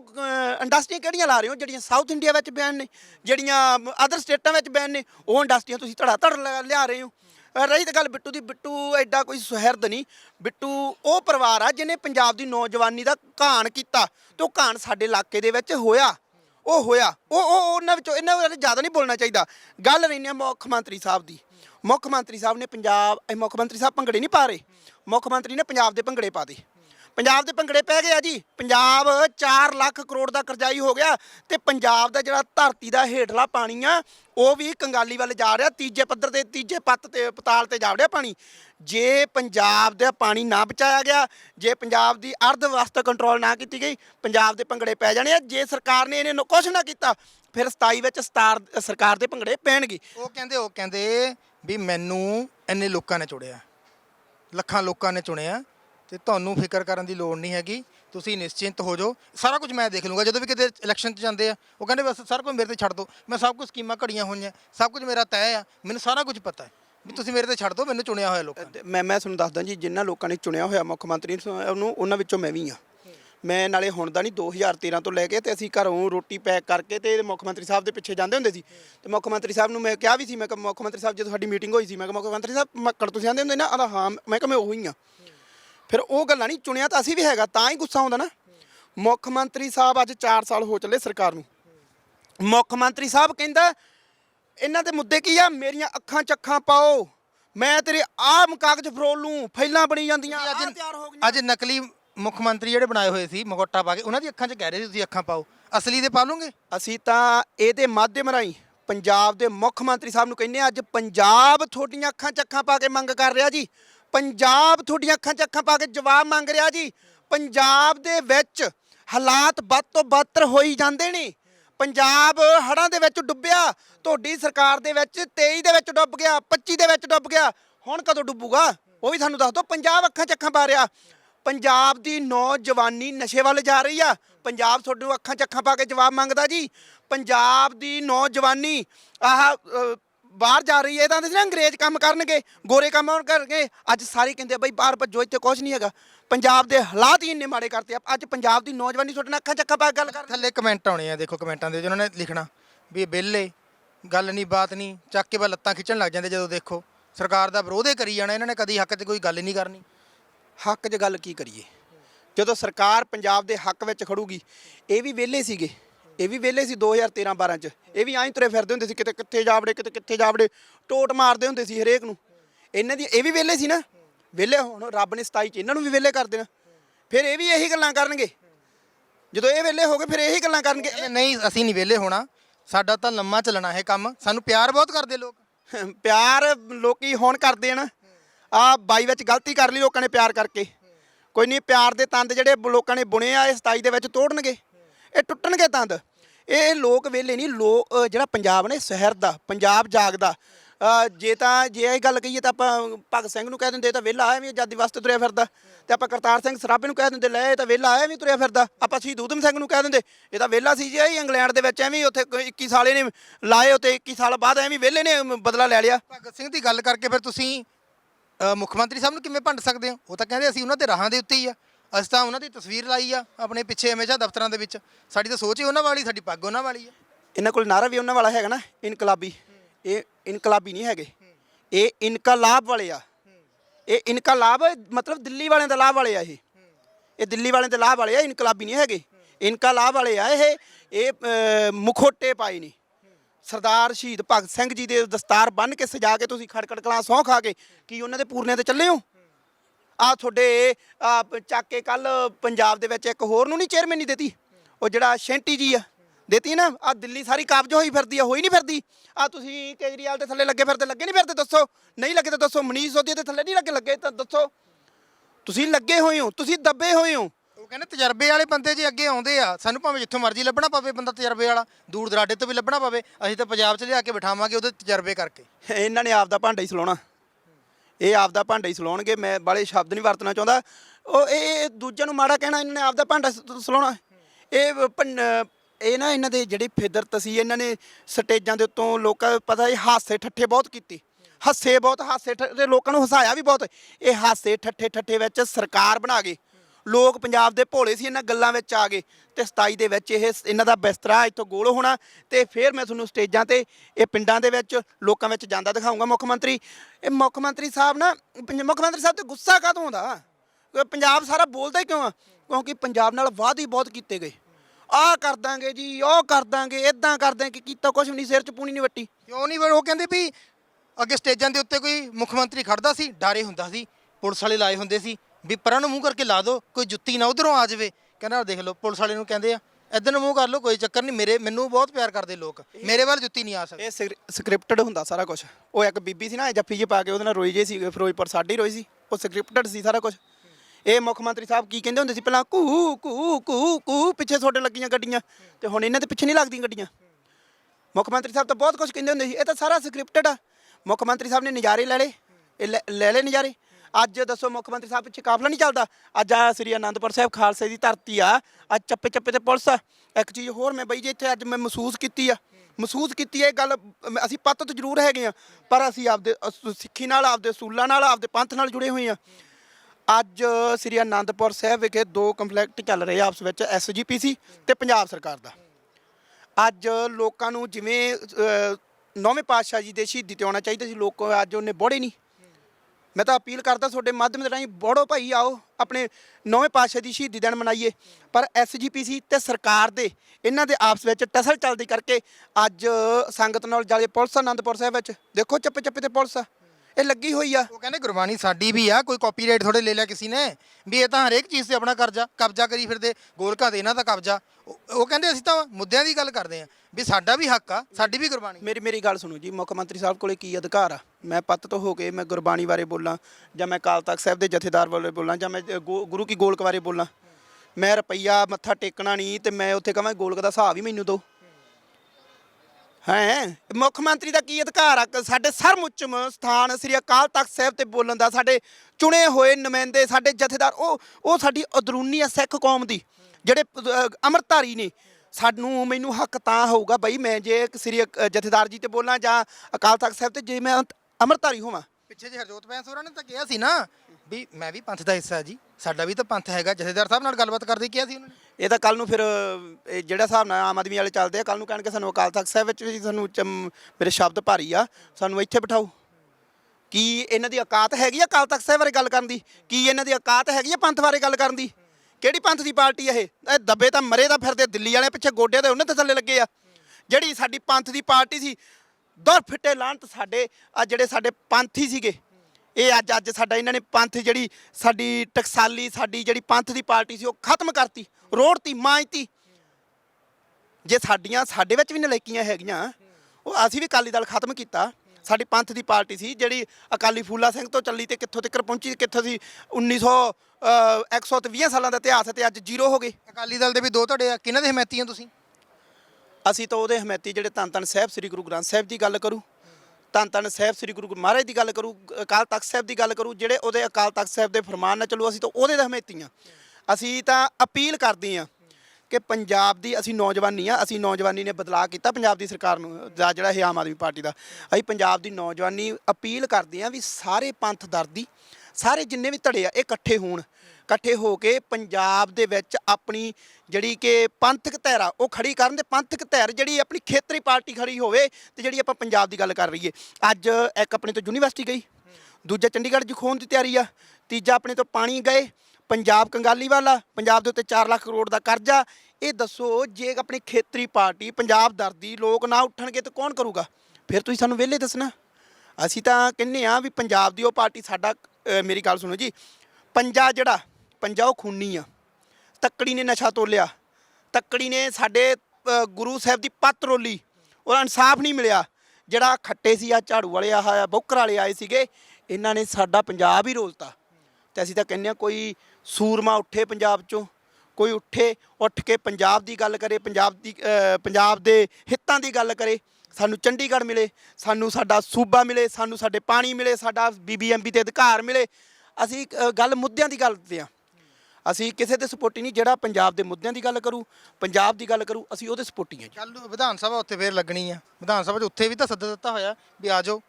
ਇੰਡਸਟਰੀਆਂ ਕਿਹੜੀਆਂ ਲਾ ਰਹੇ ਹੋ, ਜਿਹੜੀਆਂ ਸਾਊਥ ਇੰਡੀਆ ਵਿੱਚ ਬੈਨ ਨੇ, ਜਿਹੜੀਆਂ ਅਦਰ ਸਟੇਟਾਂ ਵਿੱਚ ਬੈਨ ਨੇ, ਉਹ ਇੰਡਸਟਰੀਆਂ ਤੁਸੀਂ ਧੜਾ ਧੜ ਲਿਆ ਰਹੇ ਹੋ। ਰਹੀ ਤਾਂ ਗੱਲ ਬਿੱਟੂ ਦੀ, ਬਿੱਟੂ ਐਡਾ ਕੋਈ ਸੁਹਿਰਦ ਨਹੀਂ। ਬਿੱਟੂ ਉਹ ਪਰਿਵਾਰ ਆ ਜਿਹਨੇ ਪੰਜਾਬ ਦੀ ਨੌਜਵਾਨੀ ਦਾ ਘਾਣ ਕੀਤਾ ਤੇ ਉਹ ਘਾਣ ਸਾਡੇ ਇਲਾਕੇ ਦੇ ਵਿੱਚ ਹੋਇਆ। ਉਹ ਹੋਇਆ। ਉਹ ਉਹ ਉਹਨਾਂ ਵਿੱਚੋਂ, ਇਹਨਾਂ ਬਾਰੇ ਜ਼ਿਆਦਾ ਨਹੀਂ ਬੋਲਣਾ ਚਾਹੀਦਾ। ਗੱਲ ਰਹਿੰਦੀ ਆ ਮੁੱਖ ਮੰਤਰੀ ਸਾਹਿਬ ਦੀ। ਮੁੱਖ ਮੰਤਰੀ ਸਾਹਿਬ ਨੇ ਪੰਜਾਬ ਮੁੱਖ ਮੰਤਰੀ ਸਾਹਿਬ ਭੰਗੜੇ ਨਹੀਂ ਪਾ ਰਹੇ। ਮੁੱਖ ਮੰਤਰੀ ਨੇ ਪੰਜਾਬ ਦੇ ਭੰਗੜੇ ਪਾ ਦੇ। ਪੰਜਾਬ ਦੇ ਭੰਗੜੇ ਪੈ ਗਏ ਆ ਜੀ। ਪੰਜਾਬ 4 ਲੱਖ ਕਰੋੜ ਦਾ ਕਰਜ਼ਾਈ ਹੋ ਗਿਆ ਤੇ ਪੰਜਾਬ ਦਾ ਜਿਹੜਾ ਧਰਤੀ ਦਾ ਹੇਠਲਾ ਪਾਣੀ ਆ, ਉਹ ਵੀ ਕੰਗਾਲੀ ਵੱਲ ਜਾ ਰਿਹਾ, ਤੀਜੇ ਪੱਧਰ ਤੇ, ਤੀਜੇ ਪੱਤ ਤੇ, ਪਤਾਲ ਤੇ ਜਾ ਰਿਹਾ ਪਾਣੀ। ਜੇ ਪੰਜਾਬ ਦਾ ਪਾਣੀ ਨਾ ਬਚਾਇਆ ਗਿਆ, ਜੇ ਪੰਜਾਬ ਦੀ ਅਰਧ ਵਿਵਸਥਾ ਕੰਟਰੋਲ ਨਾ ਕੀਤੀ ਗਈ, ਪੰਜਾਬ ਦੇ ਭੰਗੜੇ ਪੈ ਜਾਣੇ ਆ। ਜੇ ਸਰਕਾਰ ਨੇ ਇਹਨੇ ਕੁਝ ਨਾ ਕੀਤਾ, ਫਿਰ 27 ਵਿੱਚ ਸਤਾਰ, ਸਰਕਾਰ ਦੇ ਭੰਗੜੇ ਪੈਣਗੇ। ਉਹ ਕਹਿੰਦੇ ਉਹ ਕਹਿੰਦੇ ਵੀ ਮੈਨੂੰ ਇੰਨੇ ਲੋਕਾਂ ਨੇ ਚੁਣਿਆ। ਲੱਖਾਂ ਲੋਕਾਂ ਨੇ ਚੁਣਿਆ। ਤੇ ਤੁਹਾਨੂੰ ਫਿਕਰ ਕਰਨ ਦੀ ਲੋੜ ਨਹੀਂ ਹੈਗੀ। ਤੁਸੀਂ ਨਿਸ਼ਚਿੰਤ ਹੋ ਜਾਓ। ਸਾਰਾ ਕੁਝ ਮੈਂ ਦੇਖ ਲੂੰਗਾ। ਜਦੋਂ ਵੀ ਕਿਤੇ ਇਲੈਕਸ਼ਨ 'ਚ ਜਾਂਦੇ ਆ, ਉਹ ਕਹਿੰਦੇ ਬਸ ਸਾਰਾ ਕੁਝ ਮੇਰੇ ਤੇ ਛੱਡ ਦਿਓ ਮੈਂ ਸਭ ਕੁਝ ਸਕੀਮਾਂ ਘੜੀਆਂ ਹੋਈਆਂ। ਸਭ ਕੁਝ ਮੇਰਾ ਤੈਅ ਆ। ਮੈਨੂੰ ਸਾਰਾ ਕੁਝ ਪਤਾ ਹੈ ਵੀ ਤੁਸੀਂ ਮੇਰੇ ਤੇ ਛੱਡ ਦਿਓ ਮੈਨੂੰ ਚੁਣਿਆ ਹੋਇਆ ਲੋਕਾਂ ਨੇ। ਮੈਂ ਮੈਂ ਤੁਹਾਨੂੰ ਦੱਸਦਾ ਜੀ, ਜਿਨ੍ਹਾਂ ਲੋਕਾਂ ਨੇ ਚੁਣਿਆ ਹੋਇਆ ਮੁੱਖ ਮੰਤਰੀ ਨੂੰ ਉਹਨੂੰ, ਉਹਨਾਂ ਵਿੱਚੋਂ ਮੈਂ ਵੀ ਆ ਮੈਂ ਨਾਲੇ ਹੁਣ ਦਾ ਨਹੀਂ 2013 ਤੋਂ ਲੈ ਕੇ ਤੇ ਅਸੀਂ ਘਰੋਂ ਰੋਟੀ ਪੈਕ ਕਰਕੇ ਤੇ ਮੁੱਖ ਮੰਤਰੀ ਸਾਹਿਬ ਦੇ ਪਿੱਛੇ ਜਾਂਦੇ ਹੁੰਦੇ ਸੀ। ਤੇ ਮੁੱਖ ਮੰਤਰੀ ਸਾਹਿਬ ਨੂੰ ਮੈਂ ਕਿਹਾ ਵੀ ਸੀ, ਮੈਂ ਕਿਹਾ ਮੁੱਖ ਮੰਤਰੀ ਸਾਹਿਬ ਜਦੋਂ ਸਾਡੀ ਮੀਟਿੰਗ ਹੋਈ ਸੀ, ਮੈਂ ਕਿਹਾ ਮੁੱਖ ਮੰਤਰੀ ਸਾਹਿਬ, ਮੱਕੜ ਤੁਸੀਂ ਆਂਦੇ ਹੁੰਦੇ ਨਾ ਆਦਾ ਹਾਂ, ਮੈਂ ਕਿਹਾ ਮੈਂ ਉਹੀ ਆ ਫਿਰ ਉਹ ਗੱਲਾਂ ਨਹੀਂ ਚੁਣਿਆ ਤਾਂ ਅਸੀਂ ਵੀ ਹੈਗਾ ਤਾਂ ਹੀ ਗੁੱਸਾ ਆਉਂਦਾ ਨਾ। ਮੁੱਖ ਮੰਤਰੀ ਸਾਹਿਬ ਅੱਜ 4 ਸਾਲ ਹੋ ਚੱਲੇ ਸਰਕਾਰ ਨੂੰ। ਮੁੱਖ ਮੰਤਰੀ ਸਾਹਿਬ ਕਹਿੰਦਾ ਇਹਨਾਂ ਦੇ ਮੁੱਦੇ ਕੀ ਆ? ਮੇਰੀਆਂ ਅੱਖਾਂ ਚੱਖਾਂ ਪਾਓ। ਮੈਂ ਤੇਰੇ ਆਹ ਕਾਗਜ਼ ਫਰੋਲ ਲੂੰ ਫਾਈਲਾਂ ਬਣੀ ਜਾਂਦੀਆਂ। ਆਹ ਤਿਆਰ ਹੋ ਗਈਆਂ। ਅੱਜ ਨਕਲੀ ਮੁੱਖ ਮੰਤਰੀ ਜਿਹੜੇ ਬਣਾਏ ਹੋਏ ਸੀ ਮਗੋਟਾ ਪਾ ਕੇ ਉਹਨਾਂ ਦੀ ਅੱਖਾਂ 'ਚ ਕਹਿ ਰਹੇ ਸੀ ਤੁਸੀਂ ਅੱਖਾਂ ਪਾਓ। ਅਸਲੀ ਦੇ ਪਾ ਲਓਗੇ ਅਸੀਂ ਤਾਂ ਇਹਦੇ ਮਾਧਿਅਮ ਰਾਹੀਂ ਪੰਜਾਬ ਦੇ ਮੁੱਖ ਮੰਤਰੀ ਸਾਹਿਬ ਨੂੰ ਕਹਿੰਦੇ ਆ ਅੱਜ ਪੰਜਾਬ ਤੁਹਾਡੀਆਂ ਅੱਖਾਂ ਚੱਖਾਂ ਪਾ ਕੇ ਮੰਗ ਕਰ ਰਿਹਾ ਜੀ। ਪੰਜਾਬ ਤੁਹਾਡੀਆਂ ਅੱਖਾਂ 'ਚ ਅੱਖਾਂ ਪਾ ਕੇ ਜਵਾਬ ਮੰਗ ਰਿਹਾ ਜੀ। ਪੰਜਾਬ ਦੇ ਵਿੱਚ ਹਾਲਾਤ ਵੱਧ ਤੋਂ ਬਦਤਰ ਹੋਈ ਜਾਂਦੇ ਨੇ। ਪੰਜਾਬ ਹੜ੍ਹਾਂ ਦੇ ਵਿੱਚ ਡੁੱਬਿਆ, ਤੁਹਾਡੀ ਸਰਕਾਰ ਦੇ ਵਿੱਚ 23 ਦੇ ਵਿੱਚ ਡੁੱਬ ਗਿਆ 25 ਦੇ ਵਿੱਚ ਡੁੱਬ ਗਿਆ। ਹੁਣ ਕਦੋਂ ਡੁੱਬੂਗਾ? ਉਹ ਵੀ ਤੁਹਾਨੂੰ ਦੱਸ ਦਿਓ, ਪੰਜਾਬ ਅੱਖਾਂ ਚੱਖਾਂ ਪਾ ਰਿਹਾ। ਪੰਜਾਬ ਦੀ ਨੌਜਵਾਨੀ ਨਸ਼ੇ ਵੱਲ ਜਾ ਰਹੀ ਆ। ਪੰਜਾਬ ਤੁਹਾਨੂੰ ਅੱਖਾਂ 'ਚ ਅੱਖਾਂ ਪਾ ਕੇ ਜਵਾਬ ਮੰਗਦਾ ਜੀ। ਪੰਜਾਬ ਦੀ ਨੌਜਵਾਨੀ, ਆਹ ਬਾਹਰ ਜਾ ਰਹੀ ਹੈ ਤਾਂ ਨਾ ਅੰਗਰੇਜ਼ ਕੰਮ ਕਰਨਗੇ ਗੋਰੇ ਕੰਮ ਕਰਨਗੇ। ਅੱਜ ਸਾਰੇ ਕਹਿੰਦੇ ਬਈ ਬਾਹਰ ਭੱਜੋ ਇੱਥੇ ਕੁਝ ਨਹੀਂ ਹੈਗਾ। ਪੰਜਾਬ ਦੇ ਹਾਲਾਤ ਹੀ ਇੰਨੇ ਮਾੜੇ ਕਰਤੇ ਆ। ਅੱਜ ਪੰਜਾਬ ਦੀ ਨੌਜਵਾਨੀ ਤੁਹਾਡੇ ਨਾਲ ਅੱਖਾਂ ਚੱਖਾਂ ਪਾ ਕੇ ਗੱਲ ਕਰ। ਥੱਲੇ ਕਮੈਂਟ ਆਉਣੇ ਆ ਦੇਖੋ ਕਮੈਂਟਾਂ ਦੇ ਵਿੱਚ ਉਹਨਾਂ ਨੇ ਲਿਖਣਾ ਵੀ ਬਿੱਲੇ ਗੱਲ ਨਹੀਂ ਬਾਤ ਨਹੀਂ ਚੱਕ ਕੇ ਬਾ ਲੱਤਾਂ ਖਿੱਚਣ ਲੱਗ ਜਾਂਦੇ ਜਦੋਂ ਦੇਖੋ। ਸਰਕਾਰ ਦਾ ਵਿਰੋਧ ਹੀ ਕਰੀ ਜਾਣਾ ਇਹਨਾਂ ਨੇ ਕਦੀ ਹੱਕ 'ਚ ਕੋਈ ਗੱਲ ਹੀ ਨਹੀਂ ਕਰਨੀ। ਹੱਕ 'ਚ ਗੱਲ ਕੀ ਕਰੀਏ? ਜਦੋਂ ਸਰਕਾਰ ਪੰਜਾਬ ਦੇ ਹੱਕ ਵਿੱਚ ਖੜੂਗੀ ਇਹ ਵੀ ਵਿਹਲੇ ਸੀਗੇ। ਇਹ ਵੀ ਵਿਹਲੇ ਸੀ 2013 12 ਚ। ਇਹ ਵੀ ਐਂ ਤੁਰੇ ਫਿਰਦੇ ਹੁੰਦੇ ਸੀ ਕਿਤੇ ਕਿੱਥੇ ਜਾਵੜੇ ਕਿਤੇ ਕਿੱਥੇ ਜਾਵੜੇ ਟੋਟ ਮਾਰਦੇ ਹੁੰਦੇ ਸੀ ਹਰੇਕ ਨੂੰ। ਇਹਨਾਂ ਦੀ ਇਹ ਵੀ ਵਿਹਲੇ ਸੀ ਨਾ। ਵਿਹਲੇ ਹੁਣ ਰੱਬ ਨੇ 27 ਚ ਇਹਨਾਂ ਨੂੰ ਵੀ ਵਿਹਲੇ ਕਰ ਦੇਣਾ। ਫਿਰ ਇਹ ਵੀ ਇਹੀ ਗੱਲਾਂ ਕਰਨਗੇ। ਜਦੋਂ ਇਹ ਵਿਹਲੇ ਹੋ ਗਏ ਫਿਰ ਇਹੀ ਗੱਲਾਂ ਕਰਨਗੇ। ਨਹੀਂ ਅਸੀਂ ਨਹੀਂ ਵਿਹਲੇ ਹੋਣਾ। ਸਾਡਾ ਤਾਂ ਲੰਮਾ ਚੱਲਣਾ ਇਹ ਕੰਮ। ਸਾਨੂੰ ਪਿਆਰ ਬਹੁਤ ਕਰਦੇ ਲੋਕ। ਪਿਆਰ ਲੋਕੀ ਹੁਣ ਕਰਦੇ ਆ ਨਾ। ਆ ਬਾਈ ਵਿੱਚ ਗਲਤੀ ਕਰ ਲਈ ਲੋਕਾਂ ਨੇ ਪਿਆਰ ਕਰਕੇ। ਕੋਈ ਨਹੀਂ ਪਿਆਰ ਦੇ ਤੰਦ ਜਿਹੜੇ ਲੋਕਾਂ ਨੇ ਬੁਣੇ ਆ ਇਹ 27 ਦੇ ਵਿੱਚ ਤੋੜਨਗੇ। ਇਹ ਟੁੱਟਣਗੇ ਤੰਦ। ਇਹ ਲੋਕ ਵੇਲੇ ਨਹੀਂ ਲੋਕ ਜਿਹੜਾ ਪੰਜਾਬ ਨੇ, ਸ਼ਹਿਰ ਦਾ, ਪੰਜਾਬ ਜਾਗਦਾ। ਜੇ ਤਾਂ, ਜੇ ਇਹ ਗੱਲ ਕਹੀਏ ਤਾਂ ਆਪਾਂ ਭਗਤ ਸਿੰਘ ਨੂੰ ਕਹਿ ਦਿੰਦੇ, ਇਹ ਤਾਂ ਵਿਹਲਾ ਆਇਆ ਵੀ ਆਜ਼ਾਦੀ ਵਾਸਤੇ ਤੁਰਿਆ ਫਿਰਦਾ। ਤੇ ਆਪਾਂ ਕਰਤਾਰ ਸਿੰਘ ਸਰਾਭੇ ਨੂੰ ਕਹਿ ਦਿੰਦੇ, ਲੈ ਇਹ ਤਾਂ ਵਿਹਲਾ ਆਇਆ ਵੀ ਤੁਰਿਆ ਫਿਰਦਾ। ਆਪਾਂ ਸ਼ਹੀਦ ਊਧਮ ਸਿੰਘ ਨੂੰ ਕਹਿ ਦਿੰਦੇ, ਇਹ ਤਾਂ ਵਿਹਲਾ ਸੀ ਜੀ ਇਹ ਇੰਗਲੈਂਡ ਦੇ ਵਿੱਚ, ਐਵੇਂ ਉੱਥੇ ਕੋਈ 21 ਸਾਲੇ ਨੇ ਲਾਏ ਉੱਤੇ 21 ਸਾਲ ਬਾਅਦ ਐਵੇਂ ਵਿਹਲੇ ਨੇ ਬਦਲਾ ਲੈ ਲਿਆ। ਭਗਤ ਸਿੰਘ ਦੀ ਗੱਲ ਕਰਕੇ ਫਿਰ ਤੁਸੀਂ ਮੁੱਖ ਮੰਤਰੀ ਸਾਹਿਬ ਨੂੰ ਕਿਵੇਂ ਭੰਡ ਸਕਦੇ ਹੋ? ਉਹ ਤਾਂ ਕਹਿੰਦੇ ਅਸੀਂ ਉਹਨਾਂ ਦੇ ਰਾਹਾਂ ਦੇ ਉੱਤੇ ਹੀ ਆ। ਅਸੀਂ ਤਾਂ ਉਹਨਾਂ ਦੀ ਤਸਵੀਰ ਲਾਈ ਆ, ਆਪਣੇ ਪਿੱਛੇ ਹਮੇਸ਼ਾ ਦਫ਼ਤਰਾਂ ਦੇ ਵਿੱਚ। ਸਾਡੀ ਤਾਂ ਸੋਚ ਹੀ ਉਹਨਾਂ ਵਾਲੀ, ਸਾਡੀ ਪੱਗ ਉਹਨਾਂ ਵਾਲੀ ਆ। ਇਹਨਾਂ ਕੋਲ ਨਾਰਾ ਵੀ ਉਹਨਾਂ ਵਾਲਾ ਹੈਗਾ ਨਾ, ਇਨਕਲਾਬੀ। ਇਹ ਇਨਕਲਾਬੀ ਨਹੀਂ ਹੈਗੇ। ਇਹ ਇਨਕਲਾਬ ਵਾਲੇ ਆ। ਇਹ ਇਨਕਲਾਬ, ਮਤਲਬ ਦਿੱਲੀ ਵਾਲਿਆਂ ਦਾ ਲਾਭ ਵਾਲੇ ਆ ਇਹ। ਇਹ ਦਿੱਲੀ ਵਾਲਿਆਂ ਦੇ ਲਾਭ ਵਾਲੇ ਆ, ਇਨਕਲਾਬੀ ਨਹੀਂ ਹੈਗੇ। ਇਨਕਲਾਬ ਵਾਲੇ ਆ ਇਹ। ਇਹ ਮੁਖੋਟੇ ਪਾਏ ਨਹੀਂ ਸਰਦਾਰ ਸ਼ਹੀਦ ਭਗਤ ਸਿੰਘ ਜੀ ਦੇ ਦਸਤਾਰ ਬੰਨ ਕੇ ਸਜਾ ਕੇ ਤੁਸੀਂ ਖੜਕੜ ਕਲਾ ਸਹੁੰ ਖਾ ਕੇ ਕੀ ਉਹਨਾਂ ਦੇ ਪੂਰਨਿਆਂ ਤੇ ਚੱਲੇ ਹੋ? ਆ ਤੁਹਾਡੇ ਚੱਕ ਕੇ ਕੱਲ ਪੰਜਾਬ ਦੇ ਵਿੱਚ ਇੱਕ ਹੋਰ ਨੂੰ ਨਹੀਂ ਚੇਅਰਮੈਨ ਨਹੀਂ ਦਿੱਤੀ। ਉਹ ਜਿਹੜਾ ਸ਼ੈਂਟੀ ਜੀ ਆ ਦਿੱਤੀ ਨਾ ਆ ਦਿੱਲੀ ਸਾਰੀ ਕਾਬਜ ਹੋਈ ਫਿਰਦੀ ਆ ਹੋਈ ਨਹੀਂ ਫਿਰਦੀ। ਆ ਤੁਸੀਂ ਕੇਜਰੀਵਾਲ ਦੇ ਥੱਲੇ ਲੱਗੇ ਫਿਰਦੇ ਲੱਗੇ ਨਹੀਂ ਫਿਰਦੇ ਦੱਸੋ। ਨਹੀਂ ਲੱਗੇ ਤਾਂ ਦੱਸੋ ਮਨੀਸ਼ ਸੋਦੀ ਦੇ ਥੱਲੇ ਨਹੀਂ ਲੱਗੇ ਲੱਗੇ ਤਾਂ ਦੱਸੋ। ਤੁਸੀਂ ਲੱਗੇ ਹੋਏ ਹੋ ਤੁਸੀਂ ਦੱਬੇ ਹੋਏ ਹੋ। ਉਹ ਕਹਿੰਦੇ ਤਜਰਬੇ ਵਾਲੇ ਬੰਦੇ ਜੇ ਅੱਗੇ ਆਉਂਦੇ ਆ ਸਾਨੂੰ ਭਾਵੇਂ ਜਿੱਥੋਂ ਮਰਜ਼ੀ ਲੱਭਣਾ ਪਵੇ ਬੰਦਾ ਤਜਰਬੇ ਵਾਲਾ ਦੂਰ ਦਰਾਡੇ ਤੋਂ ਵੀ ਲੱਭਣਾ ਪਵੇ ਅਸੀਂ ਤਾਂ ਪੰਜਾਬ 'ਚ ਲਿਆ ਕੇ ਬਿਠਾਵਾਂਗੇ ਉਹਦੇ ਤਜਰਬੇ ਕਰਕੇ। ਇਹਨਾਂ ਨੇ ਆਪ ਦਾ ਭਾਂਡਾ ਹੀ ਸਲਾਉਣਾ। ਇਹ ਆਪਦਾ ਭਾਂਡਾ ਹੀ ਸਲਾਉਣਗੇ, ਮੈਂ ਬਾਲੇ ਸ਼ਬਦ ਨਹੀਂ ਵਰਤਣਾ ਚਾਹੁੰਦਾ। ਉਹ ਇਹ ਦੂਜਿਆਂ ਨੂੰ ਮਾੜਾ ਕਹਿਣਾ, ਇਹਨਾਂ ਨੇ ਆਪਦਾ ਭਾਂਡਾ ਸਲਾਉਣਾ। ਇਹ ਭੰ- ਇਹ ਨਾ ਇਹਨਾਂ ਦੇ ਜਿਹੜੀ ਫਿਦਰਤ ਸੀ, ਇਹਨਾਂ ਨੇ ਸਟੇਜਾਂ ਦੇ ਉੱਤੋਂ ਲੋਕਾਂ ਪਤਾ ਇਹ ਹਾਸੇ ਠੱਠੇ ਬਹੁਤ ਕੀਤੇ। ਹਾਸੇ ਬਹੁਤ, ਹਾਸੇ ਠੱਠੇ ਲੋਕਾਂ ਨੂੰ ਹਸਾਇਆ ਵੀ ਬਹੁਤ। ਇਹ ਹਾਸੇ ਠੱਠੇ ਠੱਠੇ ਵਿੱਚ ਸਰਕਾਰ ਬਣਾ ਗਏ। ਲੋਕ ਪੰਜਾਬ ਦੇ ਭੋਲੇ ਸੀ, ਇਹਨਾਂ ਗੱਲਾਂ ਵਿੱਚ ਆ ਗਏ ਤੇ 27 ਦੇ ਵਿੱਚ ਇਹ, ਇਹਨਾਂ ਦਾ ਬਿਸਤਰਾ ਇੱਥੋਂ ਗੋਲ ਹੋਣਾ ਤੇ ਫਿਰ ਮੈਂ ਤੁਹਾਨੂੰ ਸਟੇਜਾਂ ਤੇ, ਇਹ ਪਿੰਡਾਂ ਦੇ ਵਿੱਚ, ਲੋਕਾਂ ਵਿੱਚ ਜਾਂਦਾ ਦਿਖਾਊਂਗਾ ਮੁੱਖ ਮੰਤਰੀ। ਇਹ ਮੁੱਖ ਮੰਤਰੀ ਸਾਹਿਬ ਨਾ, ਪੰਜ- ਮੁੱਖ ਮੰਤਰੀ ਸਾਹਿਬ ਤੇ ਗੁੱਸਾ ਕਾਹਤੋਂ ਆਉਂਦਾ? ਕਿ ਪੰਜਾਬ ਸਾਰਾ ਬੋਲਦਾ ਹੀ ਕਿਉਂ ਆ? ਕਿਉਂਕਿ ਪੰਜਾਬ ਨਾਲ ਵਾਅਦੇ ਬਹੁਤ ਕੀਤੇ ਗਏ। ਆਹ ਕਰ ਦਾਂਗੇ ਜੀ, ਉਹ ਕਰ ਦਾਂਗੇ ਇਦਾਂ ਕਰ ਦਾਂਗੇ ਕੀਤਾ ਕੁਝ ਵੀ ਨਹੀਂ, ਸਿਰ 'ਚ ਪੂਣੀ ਨਹੀਂ ਵੱਟੀ। ਕਿਉਂ ਨਹੀਂ ਫਿਰ ਉਹ ਕਹਿੰਦੇ ਵੀ ਅੱਗੇ ਸਟੇਜਾਂ ਦੇ ਉੱਤੇ ਕੋਈ ਮੁੱਖ ਮੰਤਰੀ ਖੜਦਾ ਸੀ, ਡਾਰੇ ਹੁੰਦਾ ਸੀ। ਪੁਲਿਸ ਵਾਲੇ ਲਾਏ ਹੁੰਦੇ ਸੀ। ਵੀ ਪਰਾਂ ਨੂੰ ਮੂੰਹ ਕਰਕੇ ਲਾ ਦਿਓ ਕੋਈ ਜੁੱਤੀ ਨਾ ਉਧਰੋਂ ਆ ਜਾਵੇ। ਕਹਿੰਦਾ ਦੇਖ ਲਓ ਪੁਲਿਸ ਵਾਲੇ ਨੂੰ ਕਹਿੰਦੇ ਆ ਇੱਧਰ ਨੂੰ ਮੂੰਹ ਕਰ ਲਓ ਕੋਈ ਚੱਕਰ ਨਹੀਂ ਮੇਰੇ ਮੈਨੂੰ ਬਹੁਤ ਪਿਆਰ ਕਰਦੇ ਲੋਕ ਮੇਰੇ ਵੱਲ ਜੁੱਤੀ ਨਹੀਂ ਆ ਸਕਦੀ। ਇਹ ਸਕ੍ਰਿਪਟਡ ਹੁੰਦਾ ਸਾਰਾ ਕੁਝ ਉਹ ਇੱਕ ਬੀਬੀ ਸੀ ਨਾ ਜੱਫੀ ਜੀ ਪਾ ਕੇ ਉਹਦੇ ਨਾਲ ਰੋਈ ਜੇ ਸੀ ਫਿਰੋਜ਼ਪੁਰ ਸਾਡੀ ਰੋਈ ਸੀ ਉਹ ਸਕ੍ਰਿਪਟਡ ਸੀ ਸਾਰਾ ਕੁਝ ਇਹ ਮੁੱਖ ਮੰਤਰੀ ਸਾਹਿਬ ਕੀ ਕਹਿੰਦੇ ਹੁੰਦੇ ਸੀ ਪਹਿਲਾਂ ਕੂ ਕੂ ਕੂ ਕੂ ਪਿੱਛੇ ਤੁਹਾਡੇ ਲੱਗੀਆਂ ਗੱਡੀਆਂ। ਤੇ ਹੁਣ ਇਹਨਾਂ ਦੇ ਪਿੱਛੇ ਨਹੀਂ ਲੱਗਦੀਆਂ ਗੱਡੀਆਂ। ਮੁੱਖ ਮੰਤਰੀ ਸਾਹਿਬ ਤਾਂ ਬਹੁਤ ਕੁਝ ਕਹਿੰਦੇ ਹੁੰਦੇ ਸੀ ਇਹ ਤਾਂ ਸਾਰਾ ਸਕ੍ਰਿਪਟਡ ਆ। ਮੁੱਖ ਮੰਤਰੀ ਸਾਹਿਬ ਨੇ ਨਜ਼ਾਰੇ ਲੈ ਲਏ ਲੈ- ਲੈ ਲਏ ਨਜ਼ਾਰੇ। ਅੱਜ ਦੱਸੋ ਮੁੱਖ ਮੰਤਰੀ ਸਾਹਿਬ ਪਿੱਛੇ ਕਾਫਲਾ ਨਹੀਂ ਚੱਲਦਾ। ਅੱਜ ਆ ਸ੍ਰੀ ਅਨੰਦਪੁਰ ਸਾਹਿਬ ਖਾਲਸੇ ਦੀ ਧਰਤੀ ਆ। ਅੱਜ ਚੱਪੇ ਚੱਪੇ ਤੇ ਪੁਲਿਸ ਆ। ਇੱਕ ਚੀਜ਼ ਹੋਰ ਮੈਂ ਬਈ ਜੀ ਇੱਥੇ ਅੱਜ ਮੈਂ ਮਹਿਸੂਸ ਕੀਤੀ ਆ। ਮਹਿਸੂਸ ਕੀਤੀ ਹੈ ਇਹ ਗੱਲ ਅਮ, ਅਸੀਂ ਪੱਤ ਤੋਂ ਜ਼ਰੂਰ ਹੈਗੇ ਆ ਪਰ ਅਸੀਂ ਆਪਦੇ ਅਸ- ਸਿੱਖੀ ਨਾਲ ਆਪਦੇ ਅਸੂਲਾਂ ਨਾਲ ਆਪਦੇ ਪੰਥ ਨਾਲ ਜੁੜੇ ਹੋਏ ਆ। ਅੱਜ ਸ੍ਰੀ ਅਨੰਦਪੁਰ ਸਾਹਿਬ ਵਿਖੇ ਦੋ ਕੰਫਲਿਕਟ ਚੱਲ ਰਹੇ ਆ ਆਪਸ ਵਿੱਚ ਐਸਜੀਪੀਸੀ ਤੇ ਪੰਜਾਬ ਸਰਕਾਰ ਦਾ। ਅੱਜ ਲੋਕਾਂ ਨੂੰ ਜਿਵੇਂ ਅਹ, ਨੌਵੇਂ ਪਾਤਸ਼ਾਹ ਜੀ ਦੇ ਸ਼ਹੀਦੀ ਤੇ ਆਉਣਾ ਚਾਹੀਦਾ ਸੀ ਲੋਕ ਅੱਜ ਉਹਨੇ ਬੋੜੇ ਨਹੀਂ। ਮੈਂ ਤਾਂ ਅਪੀਲ ਕਰਦਾ ਤੁਹਾਡੇ ਮਾਧਿਅਮ ਦੇ ਰਾਹੀਂ ਬੜੋ ਭਾਈ, ਆਓ ਆਪਣੇ ਨੌਵੇਂ ਪਾਤਸ਼ਾਹ ਦੀ ਸ਼ਹੀਦੀ ਦਿਨ ਮਨਾਈਏ। ਪਰ ਐਸਜੀਪੀਸੀ ਤੇ ਸਰਕਾਰ ਦੇ, ਇਹਨਾਂ ਦੇ ਆਪਸ ਵਿੱਚ ਟਸਲ ਚੱਲਦੀ ਕਰਕੇ ਅੱਜ ਸੰਗਤ ਨਾਲ ਜਾਲੇ ਪੁਲਿਸ, ਆਨੰਦਪੁਰ ਸਾਹਿਬ ਵਿੱਚ। ਦੇਖੋ ਚੱਪੇ ਚੱਪੇ ਤੇ ਪੁਲਿਸ। ਆ ਇਹ ਲੱਗੀ ਹੋਈ ਆ। ਉਹ ਕਹਿੰਦੇ ਗੁਰਬਾਣੀ ਸਾਡੀ ਵੀ ਆ ਕੋਈ ਕਾਪੀਰਾਈਟ ਥੋੜੇ ਲੈ ਲਿਆ ਕਿਸੇ ਨੇ। ਵੀ ਇਹ ਤਾਂ ਹਰੇਕ ਚੀਜ਼ ਤੇ ਆਪਣਾ ਕਰਜ਼ਾ ਕਬਜ਼ਾ ਕਰੀ ਫਿਰਦੇ ਗੋਲਕਾਂ ਤੇ ਇਹਨਾਂ ਦਾ ਕਬਜ਼ਾ। ਉਹ ਉਹ ਕਹਿੰਦੇ ਅਸੀਂ ਤਾਂ ਮੁੱਦਿਆਂ ਦੀ ਗੱਲ ਕਰਦੇ ਆ ਵੀ ਸਾਡਾ ਵੀ ਹੱਕ ਆ ਸਾਡੀ ਵੀ ਗੁਰਬਾਣੀ। ਮੇਰੀ ਮੇਰੀ ਗੱਲ ਸੁਣੋ ਜੀ ਮੁੱਖ ਮੰਤਰੀ ਸਾਹਿਬ ਕੋਲੇ ਕੀ ਅਧਿਕਾਰ ਆ? ਮੈਂ ਪੱਤ ਤੋਂ ਹੋ ਕੇ ਮੈਂ ਗੁਰਬਾਣੀ ਬਾਰੇ ਬੋਲਾਂ ਜਾਂ ਮੈਂ ਅਕਾਲ ਤਖਤ ਸਾਹਿਬ ਦੇ ਜਥੇਦਾਰ ਬਾਰੇ ਬੋਲਾਂ ਜਾਂ ਮੈਂ ਅ, ਗੋ- ਗੁਰੂ ਕੀ ਗੋਲਕ ਬਾਰੇ ਬੋਲਾਂ। ਮੈਂ ਰੁਪਈਆ ਮੱਥਾ ਟੇਕਣਾ ਨਹੀਂ ਤੇ ਮੈਂ ਉੱਥੇ ਕਹਾਂ ਗੋਲਕ ਦਾ ਹਿਸਾਬ ਹੀ ਮੈਨੂੰ ਦਿਓ। ਹੈ? ਮੁੱਖ ਮੰਤਰੀ ਦਾ ਕੀ ਅਧਿਕਾਰ ਆ? ਸਾਡੇ ਸਰਮੁੱਚਮ ਸਥਾਨ ਸ੍ਰੀ ਅਕਾਲ ਤਖਤ ਸਾਹਿਬ ਤੇ ਬੋਲਣ ਦਾ ਸਾਡੇ ਚੁਣੇ ਹੋਏ ਨੁਮਾਇੰਦੇ ਸਾਡੇ ਜਥੇਦਾਰ ਉਹ ਉਹ ਸਾਡੀ ਅੰਦਰੂਨੀ ਆ ਸਿੱਖ ਕੌਮ ਦੀ ਜਿਹੜੇ ਅ, ਅੰਮ੍ਰਿਤਧਾਰੀ ਨੇ। ਸਾਨੂੰ ਮੈਨੂੰ ਹੱਕ ਤਾਂ ਹੋਊਗਾ ਬਈ ਮੈਂ ਜੇ ਸ੍ਰੀ ਅਕ- ਜਥੇਦਾਰ ਜੀ ਤੇ ਬੋਲਾਂ ਜਾਂ ਅਕਾਲ ਤਖਤ ਸਾਹਿਬ ਤੇ ਜੇ ਮੈਂ ਅੰਤ- ਅੰਮ੍ਰਿਤਧਾਰੀ ਹੋਵਾਂ। ਪਿੱਛੇ ਜੇ ਹਰਜੋਤ ਬੈਂਸ ਹੋਰਾਂ ਨੇ ਤਾਂ ਕਿਹਾ ਸੀ ਨਾ ਵੀ ਮੈਂ ਵੀ ਪੰਥ ਦਾ ਹਿੱਸਾ ਜੀ, ਸਾਡਾ ਵੀ ਤਾਂ ਪੰਥ ਹੈਗਾ, ਜਥੇਦਾਰ ਸਾਹਿਬ ਨਾਲ ਗੱਲਬਾਤ ਕਰਦੇ ਕਿਹਾ ਸੀ ਉਹਨਾਂ ਨੇ ਇਹ ਤਾਂ ਕੱਲ ਨੂੰ ਫਿਰ, ਇਹ ਜਿਹੜਾ ਹਿਸਾਬ ਨਾਲ ਆਮ ਆਦਮੀ ਵਾਲੇ ਚੱਲਦੇ ਆ ਕੱਲ ਨੂੰ ਕਹਿਣਗੇ ਸਾਨੂੰ ਅਕਾਲ ਤਖਤ ਸਾਹਿਬ ਵਿੱਚ ਵੀ ਸਾਨੂੰ ਚਮ- ਮੇਰੇ ਸ਼ਬਦ ਭਾਰੀ ਆ, ਸਾਨੂੰ ਇੱਥੇ ਬਿਠਾਓ। ਕੀ ਇਹਨਾਂ ਦੀ ਔਕਾਤ ਹੈਗੀ ਆ ਅਕਾਲ ਤਖਤ ਸਾਹਿਬ ਬਾਰੇ ਗੱਲ ਕਰਨ ਦੀ? ਕੀ ਇਹਨਾਂ ਦੀ ਔਕਾਤ ਹੈਗੀ ਆ ਪੰਥ ਬਾਰੇ ਗੱਲ ਕਰਨ ਦੀ? ਕਿਹੜੀ ਪੰਥ ਦੀ ਪਾਰਟੀ ਆ ਇਹ? ਇਹ ਦੱਬੇ ਤਾਂ ਮਰੇ ਤਾਂ ਫਿਰਦੇ, ਦਿੱਲੀ ਵਾਲੇ ਪਿੱਛੇ ਗੋਡਿਆਂ ਤੇ ਉਹਨਾਂ ਦੇ ਥੱਲੇ ਲੱਗੇ ਆ। ਜਿਹੜੀ ਸਾਡੀ ਪੰਥ ਦੀ ਪਾਰਟੀ ਸੀ, ਦਰ ਫਿੱਟੇ ਲਾਂਤ ਸਾਡੇ, ਆ ਜਿਹੜੇ ਸਾਡੇ ਪੰਥੀ ਸੀਗੇ ਇਹ ਅੱਜ ਅੱਜ ਸਾਡਾ ਇਹਨਾਂ ਨੇ ਪੰਥ ਜਿਹੜੀ ਸਾਡੀ ਟਕਸਾਲੀ ਸਾਡੀ ਜਿਹੜੀ ਪੰਥ ਦੀ ਪਾਰਟੀ ਸੀ ਉਹ ਖਤਮ ਕਰਤੀ ਰੋੜਤੀ ਮਾਂਜਤੀ। ਜੇ ਸਾਡੀਆਂ ਸਾਡੇ ਵਿੱਚ ਵੀ ਨਲੇਕੀਆਂ ਹੈਗੀਆਂ ਉਹ ਅਸੀਂ ਵੀ ਅਕਾਲੀ ਦਲ ਖਤਮ ਕੀਤਾ। ਸਾਡੀ ਪੰਥ ਦੀ ਪਾਰਟੀ ਸੀ ਜਿਹੜੀ ਅਕਾਲੀ ਫੂਲਾ ਸਿੰਘ ਤੋਂ ਚੱਲੀ ਤੇ ਕਿੱਥੋਂ ਤੱਕ ਪਹੁੰਚੀ ਕਿੱਥੋਂ ਸੀ 1900 ਅ, 120 ਸਾਲਾਂ ਦਾ ਇਤਿਹਾਸ ਹੈ ਤੇ ਅੱਜ ਜ਼ੀਰੋ ਹੋ ਗਏ। ਅਕਾਲੀ ਦਲ ਦੇ ਵੀ ਦੋ ਧੜੇ ਆ ਕਿਹਨਾਂ ਦੇ ਹਮਾਇਤੀ ਆ ਤੁਸੀਂ? ਅਸੀਂ ਤਾਂ ਉਹਦੇ ਹਮੈਤੀ ਜਿਹੜੇ ਧੰਨ ਧੰਨ ਸਾਹਿਬ ਸ੍ਰੀ ਗੁਰੂ ਗ੍ਰੰਥ ਸਾਹਿਬ ਦੀ ਗੱਲ ਕਰੂ। ਧੰਨ ਧੰਨ ਸਾਹਿਬ ਸ੍ਰੀ ਗੁਰੂ ਮਹਾਰਾਜ ਦੀ ਗੱਲ ਕਰੂ, ਅਕਾਲ ਤਖਤ ਸਾਹਿਬ ਦੀ ਗੱਲ ਕਰੂ, ਜਿਹੜੇ ਉਹਦੇ ਅਕਾਲ ਤਖਤ ਸਾਹਿਬ ਦੇ ਫਰਮਾਨ ਨਾਲ ਚੱਲੂ, ਅਸੀਂ ਤਾਂ ਉਹਦੇ ਦਾ ਹਮੇਤੀ ਹਾਂ। ਅਸੀਂ ਤਾਂ ਅਪੀਲ ਕਰਦੇ ਹਾਂ ਕਿ ਪੰਜਾਬ ਦੀ ਅਸੀਂ ਨੌਜਵਾਨੀ ਆ ਅਸੀਂ ਨੌਜਵਾਨੀ ਨੇ ਬਦਲਾਅ ਕੀਤਾ ਪੰਜਾਬ ਦੀ ਸਰਕਾਰ ਨੂੰ, ਦਾ ਜਿਹੜਾ ਇਹ ਆਮ ਆਦਮੀ ਪਾਰਟੀ ਦਾ। ਅਸੀਂ ਪੰਜਾਬ ਦੀ ਨੌਜਵਾਨੀ ਅਪੀਲ ਕਰਦੇ ਹਾਂ ਵੀ ਸਾਰੇ ਪੰਥ ਦਰਦੀ, ਸਾਰੇ ਜਿੰਨੇ ਵੀ ਧੜੇ ਆ, ਇਹ ਇਕੱਠੇ ਹੋਣ। ਇਕੱਠੇ ਹੋ ਕੇ ਪੰਜਾਬ ਦੇ ਵਿੱਚ ਆਪਣੀ ਜਿਹੜੀ ਕਿ ਪੰਥਕ ਧੈਰ ਆ, ਉਹ ਖੜੀ ਕਰਨ ਤੇ ਪੰਥਕ ਧੈਰ ਜਿਹੜੀ ਆਪਣੀ ਖੇਤਰੀ ਪਾਰਟੀ ਖੜੀ ਹੋਵੇ ਤੇ ਜਿਹੜੀ ਆਪਾਂ ਪੰਜਾਬ ਦੀ ਗੱਲ ਕਰ ਰਹੀਏ ਅੱਜ ਇੱਕ ਆਪਣੇ ਤੋਂ ਯੂਨੀਵਰਸਿਟੀ ਗਈ, ਦੂਜਾ ਚੰਡੀਗੜ੍ਹ ਜਖੋਣ ਦੀ ਤਿਆਰੀ ਆ, ਤੀਜਾ ਆਪਣੇ ਤੋਂ ਪਾਣੀ ਗਏ, ਪੰਜਾਬ ਕੰਗਾਲੀ ਵਾਲਾ ਪੰਜਾਬ ਦੇ ਉੱਤੇ 4 ਲੱਖ ਕਰੋੜ ਦਾ ਕਰਜ਼ਾ। ਇਹ ਦੱਸੋ ਜੇ ਆਪਣੀ ਖੇਤਰੀ ਪਾਰਟੀ ਪੰਜਾਬ ਦਰਦੀ ਲੋਕ ਨਾ ਉੱਠਣਗੇ ਤਾਂ ਕੌਣ ਕਰੂਗਾ? ਫਿਰ ਤੁਸੀਂ ਸਾਨੂੰ ਵਿਹਲੇ ਦੱਸਣਾ। ਅਸੀਂ ਤਾਂ ਕਹਿੰਨੇ ਆ ਵੀ ਪੰਜਾਬ ਦੀ ਉਹ ਪਾਰਟੀ ਸਾਡਾ ਮੇਰੀ ਗੱਲ ਸੁਣੋ ਜੀ, ਪੰਜਾ ਜਿਹੜਾ ਪੰਜਾ ਉਹ ਖੂਨੀ ਆ। ਤੱਕੜੀ ਨੇ ਨਸ਼ਾ ਤੋਲਿਆ। ਤੱਕੜੀ ਨੇ ਸਾਡੇ ਅ, ਗੁਰੂ ਸਾਹਿਬ ਦੀ ਪੱਤ ਰੋਲੀ। ਉਹਦਾ ਇਨਸਾਫ ਨਹੀਂ ਮਿਲਿਆ। ਜਿਹੜਾ ਖੱਟੇ ਸੀ ਆ ਝਾੜੂ ਵਾਲੇ ਆਹ ਆ ਬੋਕਰ ਵਾਲੇ ਆਏ ਸੀਗੇ ਇਹਨਾਂ ਨੇ ਸਾਡਾ ਪੰਜਾਬ ਹੀ ਰੋਲਤਾ। ਤੇ ਅਸੀਂ ਤਾਂ ਕਹਿੰਦੇ ਆ ਕੋਈ ਸੂਰਮਾ ਉੱਠੇ ਪੰਜਾਬ ਚੋਂ ਕੋਈ ਉੱਠੇ ਉੱਠ ਕੇ ਪੰਜਾਬ ਦੀ ਗੱਲ ਕਰੇ ਪੰਜਾਬ ਦੀ ਅ, ਪੰਜਾਬ ਦੇ ਹਿੱਤਾਂ ਦੀ ਗੱਲ ਕਰੇ ਸਾਨੂੰ ਚੰਡੀਗੜ੍ਹ ਮਿਲੇ ਸਾਨੂੰ ਸਾਡਾ ਸੂਬਾ ਮਿਲੇ ਸਾਨੂੰ ਸਾਡੇ ਪਾਣੀ ਮਿਲੇ ਸਾਡਾ ਬੀਬੀਐਮਬੀ ਤੇ ਅਧਿਕਾਰ ਮਿਲੇ। ਅਸੀਂ ਅ, ਗੱਲ ਮੁੱਦਿਆਂ ਦੀ ਗੱਲ ਤੇ ਆ ਅਸੀਂ ਕਿਸੇ ਦੇ ਸਪੋਰਟੀ ਨਹੀਂ ਜਿਹੜਾ ਪੰਜਾਬ ਦੇ ਮੁੱਦਿਆਂ ਦੀ ਗੱਲ ਕਰੂ ਪੰਜਾਬ ਦੀ ਗੱਲ ਕਰੂ ਅਸੀਂ ਉਹਦੇ ਸਪੋਰਟੀ ਹਾਂ ਜੀ ਕੱਲ ਵਿਧਾਨ ਸਭਾ ਉੱਥੇ ਫੇਰ ਲੱਗਣੀ ਆ। ਵਿਧਾਨ ਸਭਾ 'ਚ ਉੱਥੇ ਵੀ ਤਾਂ ਸੱਦਾ ਦਿੱਤਾ ਹੋਇਆ ਵੀ ਆ ਜਾਓ।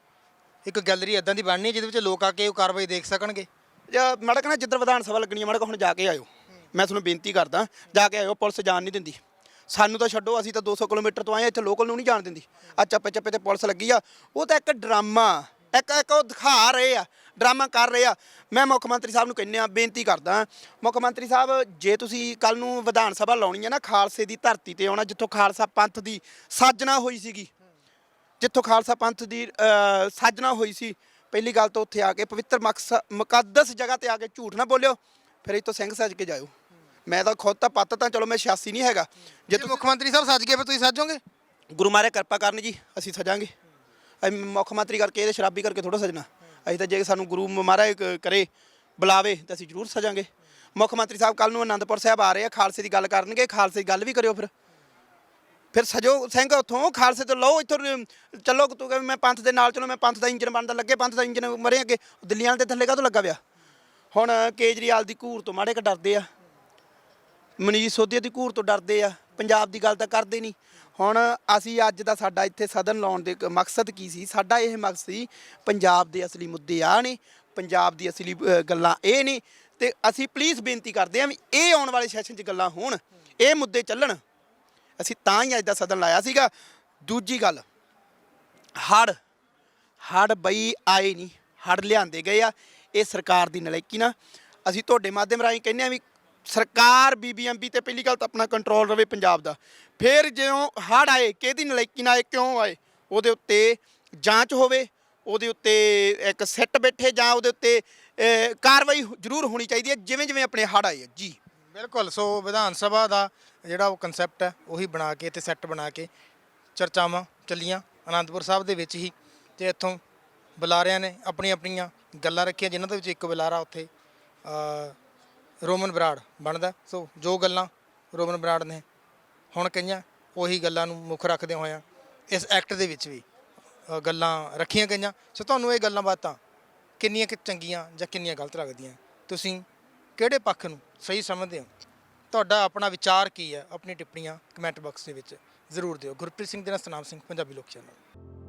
ਇੱਕ ਗੈਲਰੀ ਇਦਾਂ ਦੀ ਬਣਨੀ ਹੈ ਜਿਹਦੇ ਵਿੱਚ ਲੋਕ ਆ ਕੇ ਉਹ ਕਾਰਵਾਈ ਦੇਖ ਸਕਣਗੇ। ਜਾਂ ਮੜਕ ਨਾ ਜਿੱਧਰ ਵਿਧਾਨ ਸਭਾ ਲੱਗਣੀ ਹੈ ਮੜਕ ਹੁਣ ਜਾ ਕੇ ਆਇਓ। ਮੈਂ ਤੁਹਾਨੂੰ ਬੇਨਤੀ ਕਰਦਾ ਜਾ ਕੇ ਆਇਓ ਪੁਲਿਸ ਜਾਣ ਨਹੀਂ ਦਿੰਦੀ। ਸਾਨੂੰ ਤਾਂ ਛੱਡੋ ਅਸੀਂ ਤਾਂ 200 ਕਿਲੋਮੀਟਰ ਤੋਂ ਆਏ ਹਾਂ, ਇੱਥੇ ਲੋਕਲ ਨੂੰ ਨਹੀਂ ਜਾਣ ਦਿੰਦੀ। ਆ ਚੱਪੇ ਚੱਪੇ ਤੇ ਪੁਲਿਸ ਲੱਗੀ ਆ। ਉਹ ਤਾਂ ਇੱਕ ਡਰਾਮਾ। ਇੱਕ ਇੱਕ ਉਹ ਦਿਖਾ ਰਹੇ ਆ ਡਰਾਮਾ ਕਰ ਰਹੇ ਆ। ਮੈਂ ਮੁੱਖ ਮੰਤਰੀ ਸਾਹਿਬ ਨੂੰ ਕਹਿੰਨੇ ਆ ਬੇਨਤੀ ਕਰਦਾ ਮੁੱਖ ਮੰਤਰੀ ਸਾਹਿਬ ਜੇ ਤੁਸੀਂ ਕੱਲ ਨੂੰ ਵਿਧਾਨ ਸਭਾ ਲਾਉਣੀ ਹੈ ਨਾ ਖਾਲਸੇ ਦੀ ਧਰਤੀ ਤੇ ਆਉਣਾ ਜਿੱਥੋਂ ਖਾਲਸਾ ਪੰਥ ਦੀ ਸਾਜਣਾ ਹੋਈ ਸੀਗੀ ਜਿੱਥੋਂ ਖਾਲਸਾ ਪੰਥ ਦੀ ਅ, ਸਾਜਣਾ ਹੋਈ ਸੀ ਪਹਿਲੀ ਗੱਲ ਤਾਂ ਉੱਥੇ ਆ ਕੇ ਪਵਿੱਤਰ ਮੁਕੱਦਸ ਜਗ੍ਹਾ ਤੇ ਆ ਕੇ ਝੂਠ ਨਾ ਬੋਲਿਓ ਫਿਰ ਇੱਥੋਂ ਸਿੰਘ ਸੱਜ ਕੇ ਜਾਇਓ। ਮੈਂ ਤਾਂ ਖੁਦ ਤਾਂ ਪੱਤ ਤਾਂ ਚਲੋ ਮੈਂ 86 ਨਹੀਂ ਹੈਗਾ। ਜੇ ਜੇ ਮੁੱਖ ਮੰਤਰੀ ਸਾਹਿਬ ਸੱਜ ਗਏ ਫਿਰ ਤੁਸੀਂ ਸੱਜੋਗੇ? ਗੁਰੂ ਮਾਰੇ ਕਿਰਪਾ ਕਰਨ ਜੀ ਅਸੀਂ ਸਜਾਂਗੇ। ਅਸੀਂ ਮੁੱਖ ਮੰਤਰੀ ਕਰਕੇ ਇਹਦੇ ਸ਼ਰਾਬੀ ਕਰਕੇ ਥੋੜਾ ਸਜਣਾ। ਅਸੀਂ ਤਾਂ ਜੇ ਸਾਨੂੰ ਗੁਰੂ ਮਹਾਰਾਜ ਕ- ਕਰੇ, ਬੁਲਾਵੇ ਤਾਂ ਅਸੀਂ ਜ਼ਰੂਰ ਸਜਾਂਗੇ। ਮੁੱਖ ਮੰਤਰੀ ਸਾਹਿਬ ਕੱਲ ਨੂੰ ਆਨੰਦਪੁਰ ਸਾਹਿਬ ਆ ਰਹੇ ਆ, ਖਾਲਸੇ ਦੀ ਗੱਲ ਕਰਨਗੇ, ਖਾਲਸੇ ਦੀ ਗੱਲ ਵੀ ਕਰਿਓ ਫਿਰ। ਫਿਰ ਸਜੋ ਸਿੰਘ ਉੱਥੋਂ, ਖਾਲਸੇ ਤੋਂ ਲਓ, ਇੱਥੋਂ ਰ- ਚੱਲੋ, ਤੂੰ ਕਹੇ ਮੈਂ ਪੰਥ ਦੇ ਨਾਲ ਚਲੋ, ਮੈਂ ਪੰਥ ਦਾ ਇੰਜਨ ਬਣਦਾ ਲੱਗੇ, ਪੰਥ ਦਾ ਇੰਜਨ ਮਰੇ ਅੱਗੇ। ਦਿੱਲੀ ਵਾਲੇ ਦੇ ਥੱਲੇ ਕਾਹਤੋਂ ਲੱਗਾ ਪਿਆ? ਹੁਣ ਕੇਜਰੀਵਾਲ ਦੀ ਘੂਰ ਤੋਂ ਮਾੜੇ ਕ ਡਰਦੇ ਆ। ਮਨੀਸ਼ ਸੋਧੀਆ ਦੀ ਘੂਰ ਤੋਂ ਡਰਦੇ ਆ ਪੰਜਾਬ ਦੀ ਗੱਲ ਤਾਂ ਕਰਦੇ ਨਹੀਂ। ਹੁਣ ਅਸੀਂ ਅੱਜ ਦਾ ਸਾਡਾ ਇੱਥੇ ਸਦਨ ਲਾਉਣ ਦੇ ਕ- ਮਕਸਦ ਕੀ ਸੀ? ਸਾਡਾ ਇਹ ਮਕਸਦ ਸੀ ਪੰਜਾਬ ਦੇ ਅਸਲੀ ਮੁੱਦੇ ਆ ਨੇ ਪੰਜਾਬ ਦੀ ਅਸਲੀ ਅ, ਗੱਲਾਂ ਇਹ ਨੇ ਤੇ ਅਸੀਂ ਪਲੀਜ਼ ਬੇਨਤੀ ਕਰਦੇ ਹਾਂ ਵੀ ਇਹ ਆਉਣ ਵਾਲੇ ਸੈਸ਼ਨ 'ਚ ਗੱਲਾਂ ਹੋਣ ਇਹ ਮੁੱਦੇ ਚੱਲਣ। ਅਸੀਂ ਤਾਂ ਹੀ ਅੱਜ ਦਾ ਸਦਨ ਲਾਇਆ ਸੀਗਾ। ਦੂਜੀ ਗੱਲ ਹੜ ਹੜ ਬਈ ਆਏ ਨਹੀਂ ਹੜ ਲਿਆਂਦੇ ਗਏ ਆ ਇਹ ਸਰਕਾਰ ਦੀ ਨਲਾਇਕੀ ਨਾ। ਅਸੀਂ ਤੁਹਾਡੇ ਮਾਧਿਅਮ ਰਾਹੀਂ ਕਹਿੰਦੇ ਆ ਵੀ ਸਰਕਾਰ ਬੀਬੀਐਮਬੀ ਤੇ ਪਹਿਲੀ ਗੱਲ ਤਾਂ ਆਪਣਾ ਕੰਟਰੋਲ ਰਵੇ ਪੰਜਾਬ ਦਾ। ਫਿਰ ਜਿਉਂ ਹੜ ਆਏ ਕਿਹਦੀ ਨਲਾਇਕੀ ਨਾਲ ਆਏ ਕਿਉਂ ਆਏ? ਉਹਦੇ ਉੱਤੇ ਜਾਂਚ ਹੋਵੇ ਉਹਦੇ ਉੱਤੇ ਇੱਕ ਸੈੱਟ ਬੈਠੇ ਜਾਂ ਉਹਦੇ ਉੱਤੇ ਅਹ, ਕਾਰਵਾਈ ਜ਼ਰੂਰ ਹੋਣੀ ਚਾਹੀਦੀ ਹੈ ਜਿਵੇਂ ਜਿਵੇਂ ਆਪਣੇ ਹੜ ਆਏ ਆ। ਜੀ। ਬਿਲਕੁਲ ਸੋ ਵਿਧਾਨ ਸਭਾ ਦਾ ਜਿਹੜਾ ਉਹ ਕਨਸੈਪਟ ਹੈ ਉਹੀ ਬਣਾ ਕੇ ਤੇ ਸੈੱਟ ਬਣਾ ਕੇ ਚਰਚਾਵਾਂ ਚੱਲੀਆਂ ਅਨੰਦਪੁਰ ਸਾਹਿਬ ਦੇ ਵਿੱਚ ਹੀ ਤੇ ਇੱਥੋਂ ਬੁਲਾਰਿਆਂ ਨੇ ਆਪਣੀਆਂ ਆਪਣੀਆਂ ਗੱਲਾਂ ਰੱਖੀਆਂ ਜਿਨ੍ਹਾਂ ਦੇ ਵਿੱਚ ਇੱਕ ਬੁਲਾਰਾ ਉੱਥੇ ਅ, ਰੋਮਨ ਬਰਾੜ ਬਣਦਾ। ਸੋ ਜੋ ਗੱਲਾਂ ਰੋਮਨ ਬਰਾੜ ਨੇ ਹੁਣ ਕਹੀਆਂ, ਉਹੀ ਗੱਲਾਂ ਨੂੰ ਮੁੱਖ ਰੱਖਦੇ ਹੋਇਆਂ ਇਸ ਐਕਟ ਦੇ ਵਿੱਚ ਵੀ ਗੱਲਾਂ ਰੱਖੀਆਂ ਗਈਆਂ। ਸੋ ਤੁਹਾਨੂੰ ਇਹ ਗੱਲਾਂ ਬਾਤਾਂ ਕਿੰਨੀਆਂ ਕਿ ਚੰਗੀਆਂ ਜਾਂ ਕਿੰਨੀਆਂ ਗਲਤ ਲੱਗਦੀਆਂ, ਤੁਸੀਂ ਕਿਹੜੇ ਪੱਖ ਨੂੰ ਸਹੀ ਸਮਝਦੇ ਹੋ? ਤੁਹਾਡਾ ਆਪਣਾ ਵਿਚਾਰ ਕੀ ਹੈ? ਆਪਣੀ ਟਿੱਪਣੀਆਂ ਕਮੈਂਟ ਬਾਕਸ ਦੇ ਵਿੱਚ ਜ਼ਰੂਰ ਦਿਓ। ਗੁਰਪ੍ਰੀਤ ਸਿੰਘ ਦੇ ਨਾਲ ਸਨਾਮ ਸਿੰਘ, ਪੰਜਾਬੀ ਲੋਕ ਚੈਨਲ।